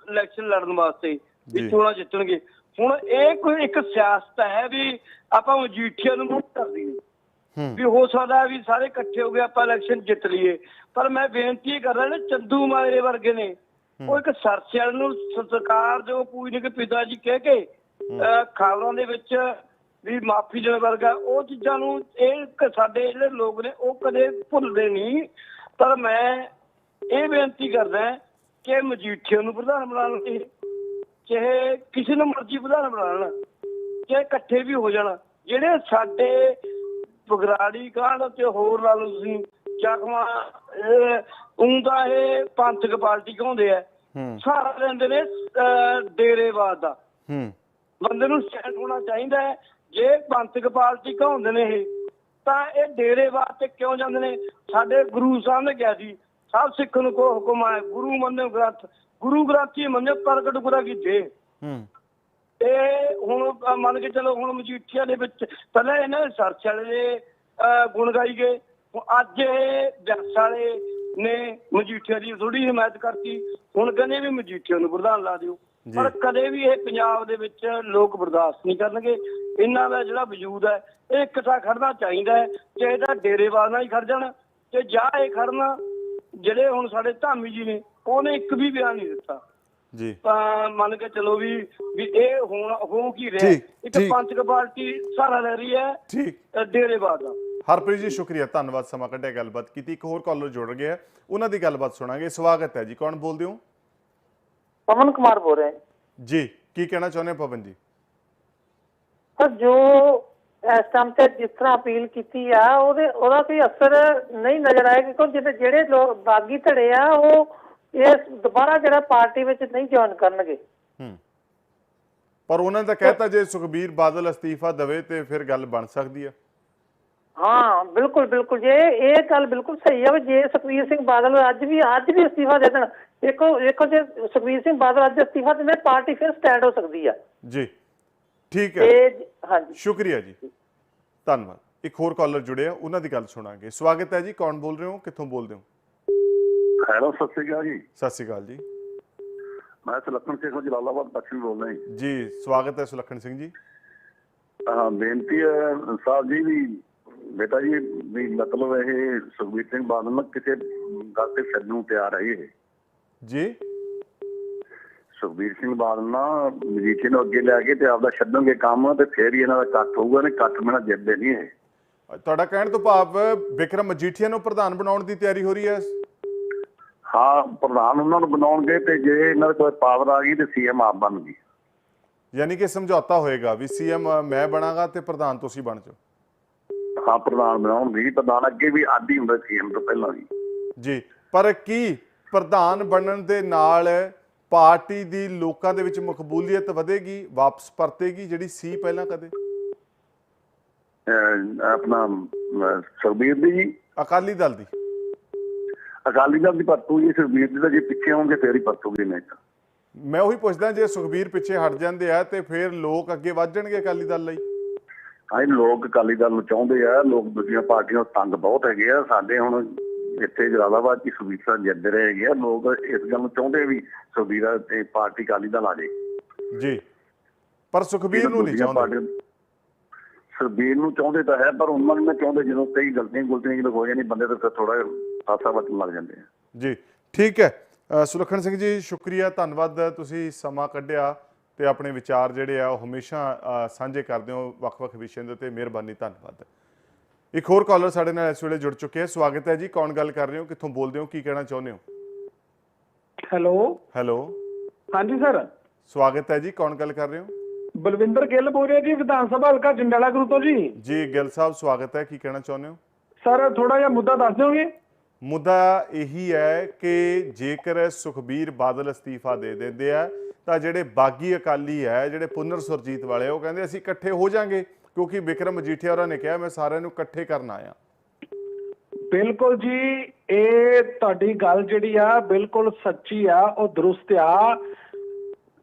ਇਲੈਕਸ਼ਨ ਲੜਨ ਵਾਸਤੇ। ਵੀ ਚੋਣਾਂ ਜਿੱਤਣਗੇ। ਹੁਣ ਇਹ ਕੋਈ ਇੱਕ ਸਿਆਸਤ ਹੈ ਵੀ ਆਪਾਂ ਮਜੀਠੀਆ ਨੂੰ ਵੋਟ ਕਰ ਦਈਏ। ਵੀ ਹੋ ਸਕਦਾ ਵੀ ਸਾਰੇ ਇਕੱਠੇ ਹੋ ਕੇ ਆਪਾਂ ਇਲੈਕਸ਼ਨ ਜਿੱਤ ਲਈਏ। ਪਰ ਮੈਂ ਬੇਨਤੀ ਕਰ ਰਿਹਾ ਨਾ ਚੰਦੂ ਮਾਰੇ ਵਰਗੇ ਨੇ। ਉਹ ਇੱਕ ਸਰਚਲ ਨੂੰ ਸਰਕਾਰ ਜੋ ਪੂਜਨ ਕੇ ਪਿਤਾ ਜੀ ਕਹਿ ਕੇ ਖਬਰਾਂ ਦੇ ਵਿੱਚ ਵੀ ਮਾਫੀ ਦੇਣ ਵਰਗਾ ਉਹ ਚੀਜ਼ਾਂ ਨੂੰ ਇਹ ਸਾਡੇ ਜਿਹੜੇ ਲੋਕ ਨੇ ਉਹ ਕਦੇ ਭੁੱਲਦੇ ਨਹੀਂ। ਪਰ ਮੈਂ ਇਹ ਬੇਨਤੀ ਕਰਦਾ ਕਿ ਮਜੀਠੀਆ ਨੂੰ ਪ੍ਰਧਾਨ ਬਣਾਉਣ ਚਾਹੇ ਕਿਸੇ ਨੂੰ ਮਰਜ਼ੀ ਪ੍ਰਧਾਨ ਬਣਾਉਣ ਕਿ ਇਕੱਠੇ ਵੀ ਹੋ ਜਾਣ ਜਿਹੜੇ ਸਾਡੇ ਬਗਰਾੜੀ ਕਾਂਡ ਤੇ ਹੋਰ ਲਾ ਲਓ ਤੁਸੀਂ ਚੱਕਵਾ ਉਹਦਾ ਇਹ ਪੰਥਕ ਪਾਰਟੀ ਕਹਾਉਂਦੇ ਆ ਸਾਰਾ ਲੈਂਦੇ ਨੇ ਡੇਰੇਵਾਦ ਦਾ। ਹੂੰ। ਬੰਦੇ ਨੂੰ ਸਟੈਂਡ ਹੋਣਾ ਚਾਹੀਦਾ ਹੈ ਜੇ ਪੰਥਕ ਪਾਰਟੀ ਕਹਾਉਂਦੇ ਨੇ ਇਹ ਤਾਂ ਇਹ ਡੇਰੇਵਾਦ ਤੇ ਕਿਉਂ ਜਾਂਦੇ ਨੇ? ਸਾਡੇ ਗੁਰੂ ਸਾਹਿਬ ਨੇ ਕਿਹਾ ਸੀ ਸਭ ਸਿੱਖ ਨੂੰ ਕੋ ਹੁਕਮ ਹੈ ਗੁਰੂ ਮੰਨੋ ਗ੍ਰੰਥ ਗੁਰੂ ਗ੍ਰੰਥੀ ਮੰਨੋ ਪ੍ਰਗਟ ਗੁਰਾ ਕੀ ਦੇ ਹੂੰ। ਇਹ ਹੁਣ ਮੰਨ ਕੇ ਚਲੋ ਹੁਣ ਮਜੀਠੀਆ ਦੇ ਵਿੱਚ ਪਹਿਲਾਂ ਇਹਨਾਂ ਦੇ ਸਰਚ ਵਾਲੇ ਦੇ ਗੁਣ ਗਾਈ ਗਏ ਹੁਣ ਅੱਜ ਇਹ ਜੱਸ ਵਾਲੇ ਨੇ ਮਜੀਠੀਆ ਦੀ ਥੋੜੀ ਹਮਾਇਤ ਕਰਤੀ ਹੁਣ ਕਹਿੰਦੇ ਵੀ ਮਜੀਠੀਆ ਨੂੰ ਪ੍ਰਧਾਨ ਲਾ ਦਿਓ। ਪਰ ਕਦੇ ਵੀ ਇਹ ਪੰਜਾਬ ਦੇ ਵਿੱਚ ਲੋਕ ਬਰਦਾਸ਼ਤ ਨਹੀਂ ਕਰਨਗੇ। ਇਹਨਾਂ ਦਾ ਜਿਹੜਾ ਵਜੂਦ ਹੈ ਇਹ ਇਕੱਠਾ ਖੜਨਾ ਚਾਹੀਦਾ ਹੈ ਚਾਹੇ ਤਾਂ ਡੇਰੇਵਾਦ ਨਾਲ ਹੀ ਖੜ ਜਾਣ ਤੇ ਜਾਂ ਇਹ ਖੜਨਾ ਜਿਹੜੇ ਹੁਣ ਸਾਡੇ ਧਾਮੀ ਜੀ ਨੇ ਉਹਨੇ ਇੱਕ ਵੀ ਬਿਆਨ ਨਹੀਂ ਦਿੱਤਾ। ਜੀ। ਤਾਂ ਮੰਨ ਕੇ ਚਲੋ ਵੀ ਵੀ ਇਹ ਹੁਣ ਹੋ ਕੀ ਰਿਹਾ ਇੱਕ। ਪੰਥਕ ਪਾਰਟੀ ਸਹਾਰਾ ਲੈ ਰਹੀ ਹੈ ਡੇਰੇਵਾਦ ਦਾ। ਹਰਪ੍ਰੀਤ ਜੀ ਸ਼ੁਕਰੀਆ ਧੰਨਵਾਦ ਸਮਾਂ ਕੱਢਿਆ ਗੱਲਬਾਤ ਕੀਤੀ। ਇੱਕ ਹੋਰ ਕਾਲਰ ਜੁੜ ਗਿਆ ਉਹਨਾਂ ਦੀ ਗੱਲਬਾਤ ਸੁਣਾਂਗੇ। ਸਵਾਗਤ ਹੈ ਜੀ ਕੌਣ ਬੋਲਦੇ ਹੋ? ਪਵਨ ਕੁਮਾਰ ਬੋਲ ਰਹੇ ਜੀ ਕੀ ਕਹਿਣਾ ਚਾਹੁੰਦੇ ਹੋ ਪਵਨ ਜੀ? ਸਰ ਜੋ ਇਸ ਟਾਈਮ ਤੇ ਜਿਸ ਤਰ੍ਹਾਂ ਅਪੀਲ ਕੀਤੀ ਆ ਉਹਦੇ ਉਹਦਾ ਕੋਈ ਅਸਰ ਨਹੀਂ ਨਜ਼ਰ ਆਇਆ ਕਿਉਂਕਿ ਜਿਹੜੇ ਜਿਹੜੇ ਲੋਕ ਬਾਗੀ ਧੜੇ ਆ ਉਹ ਇਸ ਦੁਬਾਰਾ ਜਿਹੜਾ ਪਾਰਟੀ ਵਿੱਚ ਨਹੀਂ ਜੁਆਇਨ ਕਰਨਗੇ। ਹੂੰ। ਪਰ ਉਹਨਾਂ ਨੇ ਤਾਂ ਕਹਿਤਾ ਜੇ ਸੁਖਬੀਰ ਬਾਦਲ ਅਸਤੀਫਾ ਦੇਵੇ ਤੇ ਫਿਰ ਗੱਲ ਬਣ ਸਕਦੀ ਹੈ ਹਾਂ ਬਿਲਕੁਲ ਬਿਲਕੁਲ ਜੇ ਇਹ ਗੱਲ ਬਿਲਕੁਲ ਸਹੀ ਆ ਵੀ ਜੇ ਸੁਖਬੀਰ ਸਿੰਘ ਬਾਦਲ ਅੱਜ ਵੀ ਅੱਜ ਵੀ ਅਸਤੀਫਾ ਦੇ ਦੇਣ ਦੇਖੋ ਦੇਖੋ ਜੇ ਸੁਖਬੀਰ ਸਿੰਘ ਬਾਦਲ ਅੱਜ ਅਸਤੀਫਾ ਦਿੰਦੇ ਪਾਰਟੀ ਫਿਰ ਸਟੈਂਡ ਹੋ ਸਕਦੀ ਆ। ਜੀ ਠੀਕ ਹੈ। ਤੇ ਹਾਂਜੀ। ਸ਼ੁਕਰੀਆ ਜੀ। ਧੰਨਵਾਦ। ਇੱਕ ਹੋਰ ਕਾਲਰ ਜੁੜਿਆ ਉਹਨਾਂ ਦੀ ਗੱਲ ਸੁਣਾਂਗੇ। ਸਵਾਗਤ ਹੈ ਜੀ ਕੌਣ ਬੋਲ ਰਹੇ ਹੋ ਕਿੱਥੋਂ ਬੋਲਦੇ ਹੋ? ਹੈਲੋ ਸਤਿ ਸ਼੍ਰੀ ਅਕਾਲ ਜੀ। ਸਤਿ ਸ਼੍ਰੀ ਅਕਾਲ ਜੀ। ਮੈਂ ਸੁਲੱਖਣ ਸਿੰਘ ਜਲਾਲਾਬਾਦ ਪੱਛਮੀ ਬੋਲ ਰਿਹਾ ਜੀ ਸਵਾਗਤ ਹੈ ਸੁਲੱਖਣ ਸਿੰਘ ਜੀ। ਹਾਂ ਬੇਨਤੀ ਹੈ ਸਾਹਿਬ ਜੀ ਵੀ ਬੇਟਾ ਜੀ ਵੀ ਮਤਲਬ ਇਹ ਸੁਖਬੀਰ ਸਿੰਘ ਬਾਦਲ ਨਾਲ ਕਿਸੇ ਗੱਲ ਤੇ ਛੱਡਣ ਨੂੰ ਤਿਆਰ ਹੈ ਇਹ। ਜੀ? ਸੁਖਬੀਰ ਸਿੰਘ ਬਾਦਲ ਨਾ ਮਜੀਠੀ ਨੂੰ ਅੱਗੇ ਲੈ ਕੇ ਤੇ ਆਪਦਾ ਛੱਡਣਗੇ ਕੰਮ ਤੇ ਫੇਰ ਹੀ ਇਹਨਾਂ ਦਾ ਇਕੱਠ ਹੋਊਗਾ ਨੇ ਇਕੱਠ ਮੇਣਾ ਜਿੱਤਦੇ ਨਹੀਂ ਇਹ। ਤੁਹਾਡਾ ਕਹਿਣ ਤੋਂ ਭਾਵ ਵਿਕਰਮ ਮਜੀਠੀਆ ਨੂੰ ਪ੍ਰਧਾਨ ਬਣਾਉਣ ਦੀ ਤਿਆਰੀ ਹੋ ਰਹੀ ਹੈ? ਹਾਂ ਪ੍ਰਧਾਨ ਉਹਨਾਂ ਨੂੰ ਬਣਾਉਣਗੇ ਤੇ ਜੇ ਇਹਨਾਂ ਦੇ ਕੋਲ ਪਾਵਰ ਆ ਗਈ ਤੇ ਸੀਐਮ ਆਪ ਬਣ ਗਈ। ਯਾਨੀ ਕਿ ਸਮਝੌਤਾ ਹੋਏਗਾ ਵੀ ਸੀਐਮ ਮੈਂ ਬਣਾਗਾ ਤੇ ਪ੍ਰਧਾਨ ਤੁਸੀਂ ਬਣ ਜਾਓ। ਹਾਂ ਪ੍ਰਧਾਨ ਬਣਾਉਣਗੇ ਪ੍ਰਧਾਨ ਅੱਗੇ ਵੀ ਆਦੀ ਹੁੰਦਾ ਸੀਐਮ ਤੋਂ ਪਹਿਲਾਂ ਵੀ। ਜੀ ਪਰ ਕੀ ਪ੍ਰਧਾਨ ਬਣਨ ਦੇ ਨਾਲ ਪਾਰਟੀ ਦੀ ਲੋਕਾਂ ਦੇ ਵਿੱਚ ਮਕਬੂਲੀਅਤ ਵਧੇਗੀ ਵਾਪਸ ਪਰਤੇਗੀ ਜਿਹੜੀ ਸੀ ਪਹਿਲਾਂ ਕਦੇ? ਆਪਣਾ ਅਹ ਸੁਖਬੀਰ ਦੀ ਜੀ। ਅਕਾਲੀ ਦਲ ਦੀ। ਅਕਾਲੀ ਦਲ ਦੀ ਪਰਤੂ ਜੀ ਸੁਖਬੀਰ ਦੀ ਤਾਂ ਜੇ ਪਿੱਛੇ ਹੋਣਗੇ ਫੇਰ ਹੀ ਪਰਤੂਗੀ ਨਹੀਂ ਤਾਂ। ਮੈਂ ਉਹੀ ਪੁੱਛਦਾ ਜੇ ਸੁਖਬੀਰ ਪਿੱਛੇ ਹਟ ਜਾਂਦੇ ਆ ਤੇ ਫਿਰ ਲੋਕ ਅੱਗੇ ਵੱਧ ਜਾਣਗੇ ਅਕਾਲੀ ਦਲ ਲਈ? ਆਈ ਲੋਕ ਅਕਾਲੀ ਦਲ ਨੂੰ ਚਾਹੁੰਦੇ ਆ ਲੋਕ ਦੂਜੀਆਂ ਪਾਰਟੀਆਂ ਤੋਂ ਤੰਗ ਬਹੁਤ ਹੈਗੇ ਆ। ਸਾਡੇ ਹੁਣ ਇੱਥੇ ਜਲਾਲਾਬਾਦ ਦੀ ਸਾਹਿਬ ਜਿੱਦ ਰਹੇ ਹੈਗੇ ਆ ਲੋਕ ਇਸ ਗੱਲ ਨੂੰ ਚਾਹੁੰਦੇ ਵੀ ਸੁਖਬੀਰ ਤੇ ਪਾਰਟੀ ਅਕਾਲੀ ਦਲ ਆ ਜੇ। ਜੀ। ਪਰ ਸੁਖਬੀਰ ਨੂੰ ਨਹੀਂ ਚਾਹੁੰਦੇ। ਸੁਖਬੀਰ ਨੂੰ ਚਾਹੁੰਦੇ ਤਾਂ ਹੈ ਪਰ ਉਹਨਾਂ ਨੂੰ ਚਾਹੁੰਦੇ। ਜਦੋਂ ਕਈ ਗਲਤੀਆਂ ਗੁਲਤੀਆਂ ਜਦੋਂ ਹੋ ਜਾਂਦੀ ਬੰਦੇ ਤਾਂ ਫਿਰ ਥੋੜਾ ਹਾਸਾ ਵਟਣ ਲੱਗ ਜਾਂਦੇ ਆ। ਜੀ ਠੀਕ ਹੈ। ਸੁਲੱਖਣ ਸਿੰਘ ਜੀ ਸ਼ੁਕਰੀਆ ਧੰਨਵਾਦ। ਤੁਸੀਂ ਸਮਾਂ ਕੱਢਿਆ। ਤੇ ਆਪਣੇ ਵਿਚਾਰ ਜਿਹੜੇ ਆ ਉਹ ਹਮੇਸ਼ਾ ਸਾਂਝੇ ਕਰਦੇ ਹੋ ਵੱਖ-ਵੱਖ ਵਿਸ਼ਿਆਂ ਦੇ ਉੱਤੇ। ਮਿਹਰਬਾਨੀ ਧੰਨਵਾਦ। ਇੱਕ ਹੋਰ ਕਾਲਰ ਸਾਡੇ ਨਾਲ ਇਸ ਵੇਲੇ ਜੁੜ ਚੁੱਕੇ ਹੈ ਸਵਾਗਤ ਹੈ ਜੀ। ਕੌਣ ਗੱਲ ਕਰ ਰਹੇ ਹੋ? ਕਿੱਥੋਂ ਬੋਲਦੇ ਹੋ? ਕੀ ਕਹਿਣਾ ਚਾਹੁੰਦੇ ਹੋ? ਹੈਲੋ? ਹੈਲੋ? ਹਾਂਜੀ ਸਰ। ਸਵਾਗਤ ਹੈ ਜੀ। ਕੌਣ ਗੱਲ ਕਰ ਰਹੇ ਹੋ? ਬਲਵਿੰਦਰ ਗਿੱਲ ਬੋਲ ਰਿਹਾ ਜੀ ਵਿਧਾਨ ਸਭਾ ਹਲਕਾ ਜੰਡਾਲਾ ਗੁਰੂ ਤੋਂ ਜੀ। ਜੀ ਗਿੱਲ ਸਾਹਿਬ ਸਵਾਗਤ ਹੈ। ਕੀ ਕਹਿਣਾ ਚਾਹੁੰਦੇ ਹੋ? ਸਰ ਥੋੜਾ ਜਿਹਾ ਮੁੱਦਾ ਦੱਸ ਦਿਓਗੇ? ਮੁੱਦਾ ਇਹੀ ਹੈ ਕਿ ਜੇਕਰ ਸੁਖਬੀਰ ਬਾਦਲ ਅਸਤੀਫਾ ਦੇ ਦਿੰਦੇ ਆ ਤਾਂ ਜਿਹੜੇ ਬਾਗੀ ਅਕਾਲੀ ਹੈ, ਜਿਹੜੇ ਪੁਨਰ ਸੁਰਜੀਤ ਵਾਲੇ, ਉਹ ਕਹਿੰਦੇ ਅਸੀਂ ਇਕੱਠੇ ਹੋ ਜਾਾਂਗੇ, ਕਿਉਂਕਿ ਵਿਕਰਮ ਮਜੀਠੀਆ ਹੋਰਾਂ ਨੇ ਕਿਹਾ, ਮੈਂ ਸਾਰਿਆਂ ਨੂੰ ਇਕੱਠੇ ਕਰਨ ਆਇਆ। ਬਿਲਕੁਲ ਜੀ, ਇਹ ਤੁਹਾਡੀ ਗੱਲ ਜਿਹੜੀ ਆ, ਬਿਲਕੁਲ ਸੱਚੀ ਆ, ਉਹ ਦਰੁਸਤ ਆ।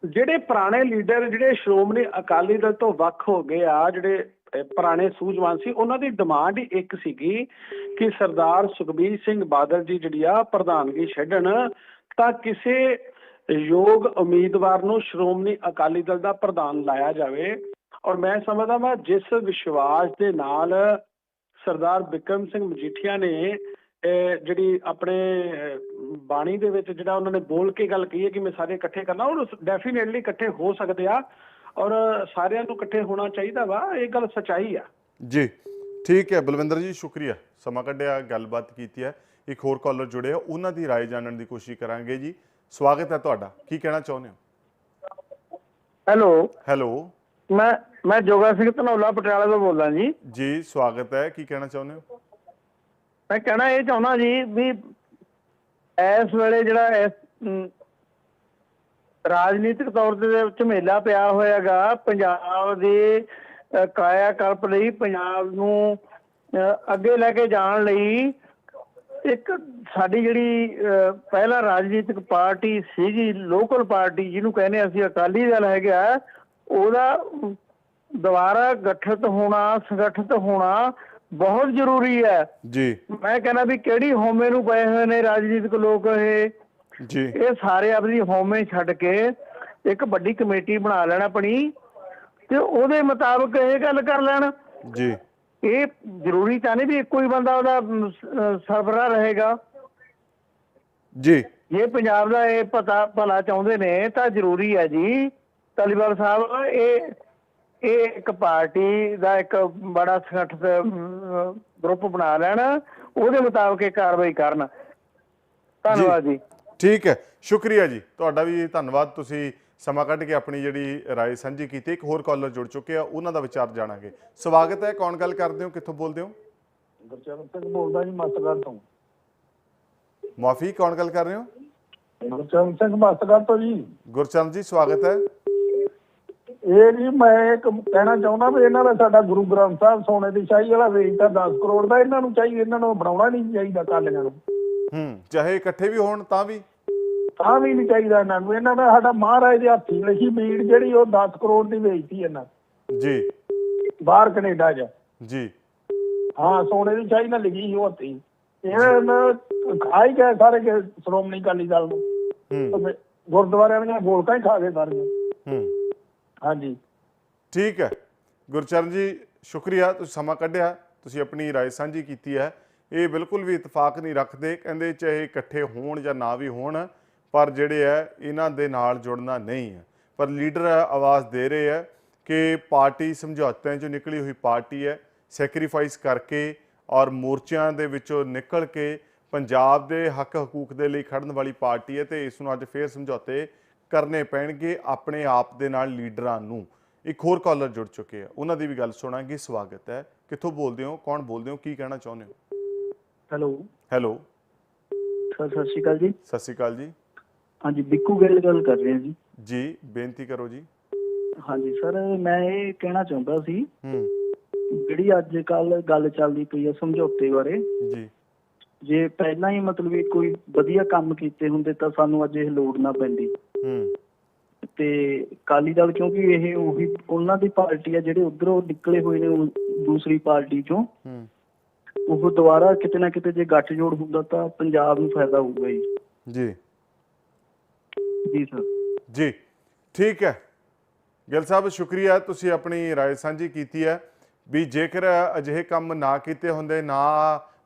ਜਿਹੜੇ ਪੁਰਾਣੇ ਲੀਡਰ, ਜਿਹੜੇ ਸ਼੍ਰੋਮਣੀ ਅਕਾਲੀ ਦਲ ਤੋਂ ਵੱਖ ਹੋ ਗਏ ਆ, ਜਿਹੜੇ ਪੁਰਾਣੇ ਸੂਝਵਾਨ ਸੀ, ਉਹਨਾਂ ਦੀ ਡਿਮਾਂਡ ਹੀ ਇੱਕ ਸੀਗੀ ਕਿ ਸਰਦਾਰ ਸੁਖਬੀਰ ਸਿੰਘ ਬਾਦਲ ਜੀ ਜਿਹੜੀ ਆ, ਪ੍ਰਧਾਨਗੀ ਛੱਡਣ। ਤਾਂ ਕਿਸੇ ਯੋਗ ਉਮੀਦਵਾਰ ਨੂੰ ਸ਼੍ਰੋਮਣੀ ਅਕਾਲੀ ਦਲ ਦਾ ਪ੍ਰਧਾਨ ਲਾਇਆ ਜਾਵੇ ਔਰ ਮੈਂ ਸਮਝਦਾ ਮੈਂ ਜਿਸ ਵਿਸ਼ਵਾਸ ਦੇ ਨਾਲ ਸਰਦਾਰ ਬਿਕਰਮ ਸਿੰਘ ਮਜੀਠੀਆ ਨੇ ਅਹ, ਜਿਹੜੀ ਆਪਣੇ ਅਹ, ਬਾਣੀ ਦੇ ਵਿੱਚ ਜਿਹੜਾ ਉਹਨਾਂ ਨੇ ਬੋਲ ਕੇ ਗੱਲ ਕਹੀ ਹੈ ਕਿ ਮੈਂ ਸਾਰੇ ਇਕੱਠੇ ਕਰਨਾ ਉਹ ਡੈਫੀਨੇਟਲੀ ਇਕੱਠੇ ਹੋ ਸਕਦੇ ਆ ਔਰ ਸਾਰਿਆਂ ਨੂੰ ਇਕੱਠੇ ਹੋਣਾ ਚਾਹੀਦਾ ਵਾ ਇਹ ਗੱਲ ਸਚਾਈ ਆ ਜੀ ਠੀਕ ਹੈ ਬਲਵਿੰਦਰ ਜੀ ਸ਼ੁਕਰੀਆ ਸਮਾਂ ਕੱਢਿਆ ਗੱਲਬਾਤ ਕੀਤੀ ਹੈ ਇੱਕ ਹੋਰ ਕਾਲਰ ਜੁੜੇ ਆ ਉਹਨਾਂ ਦੀ رائے ਜਾਣਨ ਦੀ ਕੋਸ਼ਿਸ਼ ਕਰਾਂਗੇ ਜੀ ਸਵਾਗਤ ਹੈ ਤੁਹਾਡਾ। ਕੀ ਕਹਿਣਾ ਚਾਹੁੰਦੇ ਹੋ? ਹੈਲੋ। ਹੈਲੋ। ਮੈਂ ਮੈਂ ਜੋਗਾ ਸਿੰਘ ਧਨੌਲਾ ਪਟਿਆਲਾ ਤੋਂ ਬੋਲਦਾ ਜੀ। ਜੀ ਸਵਾਗਤ ਹੈ। ਕੀ ਕਹਿਣਾ ਚਾਹੁੰਦੇ ਹੋ? ਮੈਂ ਕਹਿਣਾ ਇਹ ਚਾਹੁੰਦਾ ਜੀ ਵੀ ਇਸ ਵੇਲੇ ਜਿਹੜਾ ਇਸ ਰਾਜਨੀਤਿਕ ਤੌਰ ਤੇ ਝਮੇਲਾ ਪਿਆ ਹੋਇਆਗਾ ਪੰਜਾਬ ਦੇ ਕਾਇਆ ਕਲਪ ਲਈ ਪੰਜਾਬ ਨੂੰ ਅੱਗੇ ਲੈ ਕੇ ਜਾਣ ਲਈ ਇੱਕ ਸਾਡੀ ਜਿਹੜੀ ਪਹਿਲਾਂ ਰਾਜਨੀਤਿਕ ਪਾਰਟੀ ਸੀਗੀ ਲੋਕਲ ਪਾਰਟੀ ਜਿਹਨੂੰ ਕਹਿੰਦੇ ਅਸੀਂ ਅਕਾਲੀ ਦਲ ਹੈਗਾ ਉਹਦਾ ਦੁਬਾਰਾ ਗਠਿਤ ਹੋਣਾ ਸੰਗਠਿਤ ਹੋਣਾ ਬਹੁਤ ਜ਼ਰੂਰੀ ਹੈ। ਜੀ। ਮੈਂ ਕਹਿੰਦਾ ਵੀ ਕਿਹੜੀ ਹਉਮੈ ਨੂੰ ਪਏ ਹੋਏ ਨੇ ਰਾਜਨੀਤਿਕ ਲੋਕ ਇਹ? ਜੀ। ਇਹ ਸਾਰੇ ਆਪਣੀ ਹਉਮੈ ਛੱਡ ਕੇ ਇੱਕ ਵੱਡੀ ਕਮੇਟੀ ਬਣਾ ਲੈਣ ਆਪਣੀ ਤੇ ਉਹਦੇ ਮੁਤਾਬਕ ਇਹ ਗੱਲ ਕਰ ਲੈਣ। ਜੀ। ਇਹ ਜ਼ਰੂਰੀ ਤਾਂ ਨਹੀਂ ਵੀ ਇੱਕੋ ਹੀ ਬੰਦਾ ਉਹਦਾ ਸਰਬਰਾਹ ਰਹੇਗਾ। ਜੀ। ਜੇ ਪੰਜਾਬ ਦਾ ਇਹ ਪਤਾ ਭਲਾ ਚਾਹੁੰਦੇ ਨੇ ਤਾਂ ਜ਼ਰੂਰੀ ਹੈ ਜੀ। ਤਾਲੀਵਾਲ ਸਾਹਿਬ ਇਹ ਇਹ ਇੱਕ ਪਾਰਟੀ ਦਾ ਇੱਕ ਬੜਾ ਸੰਗਠਿਤ ਅਮ, ਗਰੁੱਪ ਬਣਾ ਲੈਣ ਉਹਦੇ ਮੁਤਾਬਕ ਇਹ ਕਾਰਵਾਈ ਕਰਨ। ਧੰਨਵਾਦ ਜੀ। ਠੀਕ ਹੈ। ਸ਼ੁਕਰੀਆ ਜੀ। ਤੁਹਾਡਾ ਵੀ ਧੰਨਵਾਦ। ਤੁਸੀਂ ਸਮਾਂ ਕੱਢ ਕੇ ਆਪਣੀ ਜਿਹੜੀ رائے ਸਾਂਝੀ ਕੀਤੀ ਇੱਕ ਹੋਰ ਕਾਲਰ ਜੁੜ ਚੁੱਕੇ ਆ ਉਹਨਾਂ ਦਾ ਵਿਚਾਰ ਜਾਣਾਂਗੇ ਸਵਾਗਤ ਹੈ ਕੌਣ ਗੱਲ ਕਰਦੇ ਹੋ ਕਿੱਥੋਂ ਬੋਲਦੇ ਹੋ ਗੁਰਚਰਨ ਸਿੰਘ ਬੋਲਦਾ ਜੀ ਮਸਤਗੜ ਤੋਂ ਮਾਫੀ ਕੌਣ ਗੱਲ ਕਰ ਰਹੇ ਹੋ ਗੁਰਚਰਨ ਸਿੰਘ ਮਸਤਗੜ ਤੋਂ ਜੀ ਗੁਰਚਰਨ ਜੀ ਸਵਾਗਤ ਹੈ ਇਹ ਜੀ ਮੈਂ ਇੱਕ ਕਹਿਣਾ ਚਾਹੁੰਦਾ ਵੀ ਇਹਨਾਂ ਦਾ ਸਾਡਾ ਗੁਰੂ ਗ੍ਰੰਥ ਸਾਹਿਬ ਸੋਨੇ ਦੀ ਸ਼ਾਹੀ ਵਾਲਾ ਵੇਚਦਾ 10 ਕਰੋੜ ਦਾ ਇਹਨਾਂ ਨੂੰ ਚਾਹੀਦਾ ਇਹਨਾਂ ਨੂੰ ਬਣਾਉਣਾ ਨਹੀਂ ਚਾਹੀਦਾ ਕਾਲੀਆਂ ਨੂੰ ਹੂੰ ਚਾਹੇ ਇਕੱਠੇ ਵੀ ਹੋਣ ਤਾਂ ਵੀ ਤਾਂ ਵੀ ਨਹੀਂ ਚਾਹੀਦਾ ਇਹਨਾਂ ਨੂੰ ਇਹਨਾਂ ਦਾ ਸਾਡਾ ਮਹਾਰਾਜ ਦੇ ਹੱਥੀ ਲਿਖੀ ਬੀੜ ਜਿਹੜੀ ਉਹ 10 ਕਰੋੜ ਦੀ ਵੇਚਤੀ ਇਹਨਾਂ ਜੀ ਬਾਹਰ ਕੈਨੇਡਾ 'ਚ ਜੀ ਹਾਂ ਸੋਨੇ ਦੀ ਸ਼ਾਹੀ ਨਾਲ ਲਿਖੀ ਸੀ ਉਹ ਹੱਥੀ ਇਹਨਾਂ ਖਾ ਹੀ ਗਏ ਸਾਰੇ ਕਿ ਸ਼੍ਰੋਮਣੀ ਅਕਾਲੀ ਦਲ ਨੂੰ ਹੂੰ ਗੁਰਦੁਆਰਿਆਂ ਦੀਆਂ ਗੋਲਕਾਂ ਹੀ ਖਾ ਗਏ ਸਾਰੀਆਂ ਹੂੰ ਹਾਂਜੀ ਠੀਕ ਹੈ ਗੁਰਚਰਨ ਜੀ ਸ਼ੁਕਰੀਆ ਤੁਸੀਂ ਸਮਾਂ ਕੱਢਿਆ ਤੁਸੀਂ ਆਪਣੀ رائے ਸਾਂਝੀ ਕੀਤੀ ਹੈ ਇਹ ਬਿਲਕੁਲ ਵੀ ਇਤਫਾਕ ਨਹੀਂ ਰੱਖਦੇ ਕਹਿੰਦੇ ਚਾਹੇ ਇਕੱਠੇ ਹੋਣ ਜਾਂ ਨਾ ਵੀ ਹੋਣ ਪਰ ਜਿਹੜੇ ਹੈ ਇਹਨਾਂ ਦੇ ਨਾਲ ਜੁੜਨਾ ਨਹੀਂ ਹੈ। ਪਰ ਲੀਡਰ ਆਵਾਜ਼ ਦੇ ਰਹੇ ਹੈ ਕਿ ਪਾਰਟੀ ਸਮਝੌਤਿਆਂ ਚੋਂ ਨਿਕਲੀ ਹੋਈ ਪਾਰਟੀ ਹੈ ਸੈਕਰੀਫਾਈਸ ਕਰਕੇ ਔਰ ਮੋਰਚਿਆਂ ਦੇ ਵਿੱਚੋਂ ਨਿਕਲ ਕੇ ਪੰਜਾਬ ਦੇ ਹੱਕ ਹਕੂਕ ਦੇ ਲਈ ਖੜਨ ਵਾਲੀ ਪਾਰਟੀ ਹੈ ਤੇ ਇਸ ਨੂੰ ਅੱਜ ਫੇਰ ਸਮਝੌਤੇ ਕਰਨੇ ਪੈਣਗੇ ਆਪਣੇ ਆਪ ਦੇ ਨਾਲ ਲੀਡਰਾਂ ਨੂੰ। ਇੱਕ ਹੋਰ ਕਾਲਰ ਜੁੜ ਚੁੱਕੇ ਆ ਉਹਨਾਂ ਦੀ ਵੀ ਗੱਲ ਸੁਣਾਂਗੇ। ਸਵਾਗਤ ਹੈ। ਕਿੱਥੋਂ ਬੋਲਦੇ ਹੋ? ਕੌਣ ਬੋਲਦੇ ਹੋ? ਕੀ ਕਹਿਣਾ ਚਾਹੁੰਦੇ ਹੋ? ਹੈਲੋ ਹੈਲੋ ਸਰ ਸਤਿ ਸ਼੍ਰੀ ਅਕਾਲ ਜੀ। ਸਤਿ ਸ਼੍ਰੀ ਅਕਾਲ ਜੀ। ਹਾਂਜੀ ਬਿੱਕੂ ਗਿੱਲ ਗੱਲ ਕਰ ਰਹੇ ਹਾਂ ਜੀ। ਜੀ ਬੇਨਤੀ ਕਰੋ ਜੀ। ਹਾਂਜੀ ਸਰ ਮੈਂ ਇਹ ਕਹਿਣਾ ਚਾਹੁੰਦਾ ਸੀ ਹੂੰ। ਜਿਹੜੀ ਅੱਜ ਕੱਲ ਗੱਲ ਚੱਲਦੀ ਪਈ ਹੈ ਸਮਝੌਤੇ ਬਾਰੇ। ਜੀ। ਜੇ ਪਹਿਲਾਂ ਹੀ ਮਤਲਬ ਵੀ ਕੋਈ ਵਧੀਆ ਕੰਮ ਕੀਤੇ ਹੁੰਦੇ ਤਾਂ ਸਾਨੂੰ ਅੱਜ ਇਹ ਲੋੜ ਨਾ ਪੈਂਦੀ। ਹੂੰ। ਤੇ ਕਾਲੀ ਦਲ ਕਿਉਂਕਿ ਇਹ ਉਹੀ ਉਹਨਾਂ ਦੀ ਪਾਰਟੀ ਆ ਜਿਹੜੇ ਉਧਰੋਂ ਨਿਕਲੇ ਹੋਏ ਨੇ ਉਹ ਦੂਸਰੀ ਪਾਰਟੀ ਚੋਂ। ਹੂੰ। ਉਹ ਦੁਬਾਰਾ ਕਿਤੇ ਨਾ ਕਿਤੇ ਜੇ ਗੱਠਜੋੜ ਹੁੰਦਾ ਤਾਂ ਪੰਜਾਬ ਨੂੰ ਫਾਇਦਾ ਹੋਊਗਾ ਜੀ। ਜੀ। ਜੀ ਸਰ ਜੀ ਠੀਕ ਹੈ ਗਿੱਲ ਸਾਹਿਬ ਸ਼ੁਕਰੀਆ ਤੁਸੀਂ ਆਪਣੀ رائے ਸਾਂਝੀ ਕੀਤੀ ਹੈ ਵੀ ਜੇਕਰ ਅਜਿਹੇ ਕੰਮ ਨਾ ਕੀਤੇ ਹੁੰਦੇ ਨਾ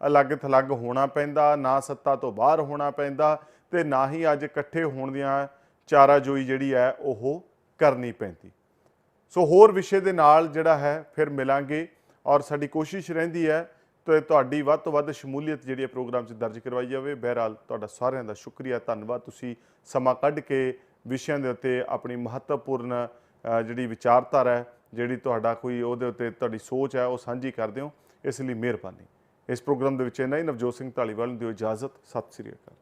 ਅਲੱਗ ਥਲੱਗ ਹੋਣਾ ਪੈਂਦਾ ਨਾ ਸੱਤਾ ਤੋਂ ਬਾਹਰ ਹੋਣਾ ਪੈਂਦਾ ਤੇ ਨਾ ਹੀ ਅੱਜ ਇਕੱਠੇ ਹੋਣ ਦੀਆਂ ਚਾਰਾਜੋਈ ਜਿਹੜੀ ਹੈ ਉਹ ਕਰਨੀ ਪੈਂਦੀ ਸੋ ਹੋਰ ਵਿਸ਼ੇ ਦੇ ਨਾਲ ਜਿਹੜਾ ਹੈ ਫਿਰ ਮਿਲਾਂਗੇ ਔਰ ਸਾਡੀ ਕੋਸ਼ਿਸ਼ ਰਹਿੰਦੀ ਹੈ ਤੇ ਤੁਹਾਡੀ ਵੱਧ ਤੋਂ ਵੱਧ ਸ਼ਮੂਲੀਅਤ ਜਿਹੜੀ ਹੈ ਪ੍ਰੋਗਰਾਮ 'ਚ ਦਰਜ ਕਰਵਾਈ ਜਾਵੇ। ਬਹਿਰਾਲ, ਤੁਹਾਡਾ ਸਾਰਿਆਂ ਦਾ ਸ਼ੁਕਰੀਆ, ਧੰਨਵਾਦ। ਤੁਸੀਂ ਸਮਾਂ ਕੱਢ ਕੇ ਵਿਸ਼ਿਆਂ ਦੇ ਉੱਤੇ ਆਪਣੀ ਮਹੱਤਵਪੂਰਨ ਜਿਹੜੀ ਵਿਚਾਰਧਾਰਾ ਹੈ, ਜਿਹੜੀ ਤੁਹਾਡਾ ਕੋਈ ਉਹਦੇ ਉੱਤੇ ਤੁਹਾਡੀ ਸੋਚ ਹੈ, ਉਹ ਸਾਂਝੀ ਕਰਦੇ ਹੋ। ਇਸ ਲਈ ਮਿਹਰਬਾਨੀ। ਇਸ ਪ੍ਰੋਗਰਾਮ ਦੇ ਵਿੱਚ ਇੰਨਾ ਹੀ। ਨਵਜੋਤ ਸਿੰਘ ਢਾਲੀਵਾਲ ਨੂੰ ਦਿਓ ਇਜਾਜ਼ਤ। ਸਤਿ ਸ੍ਰੀ ਅਕਾਲ।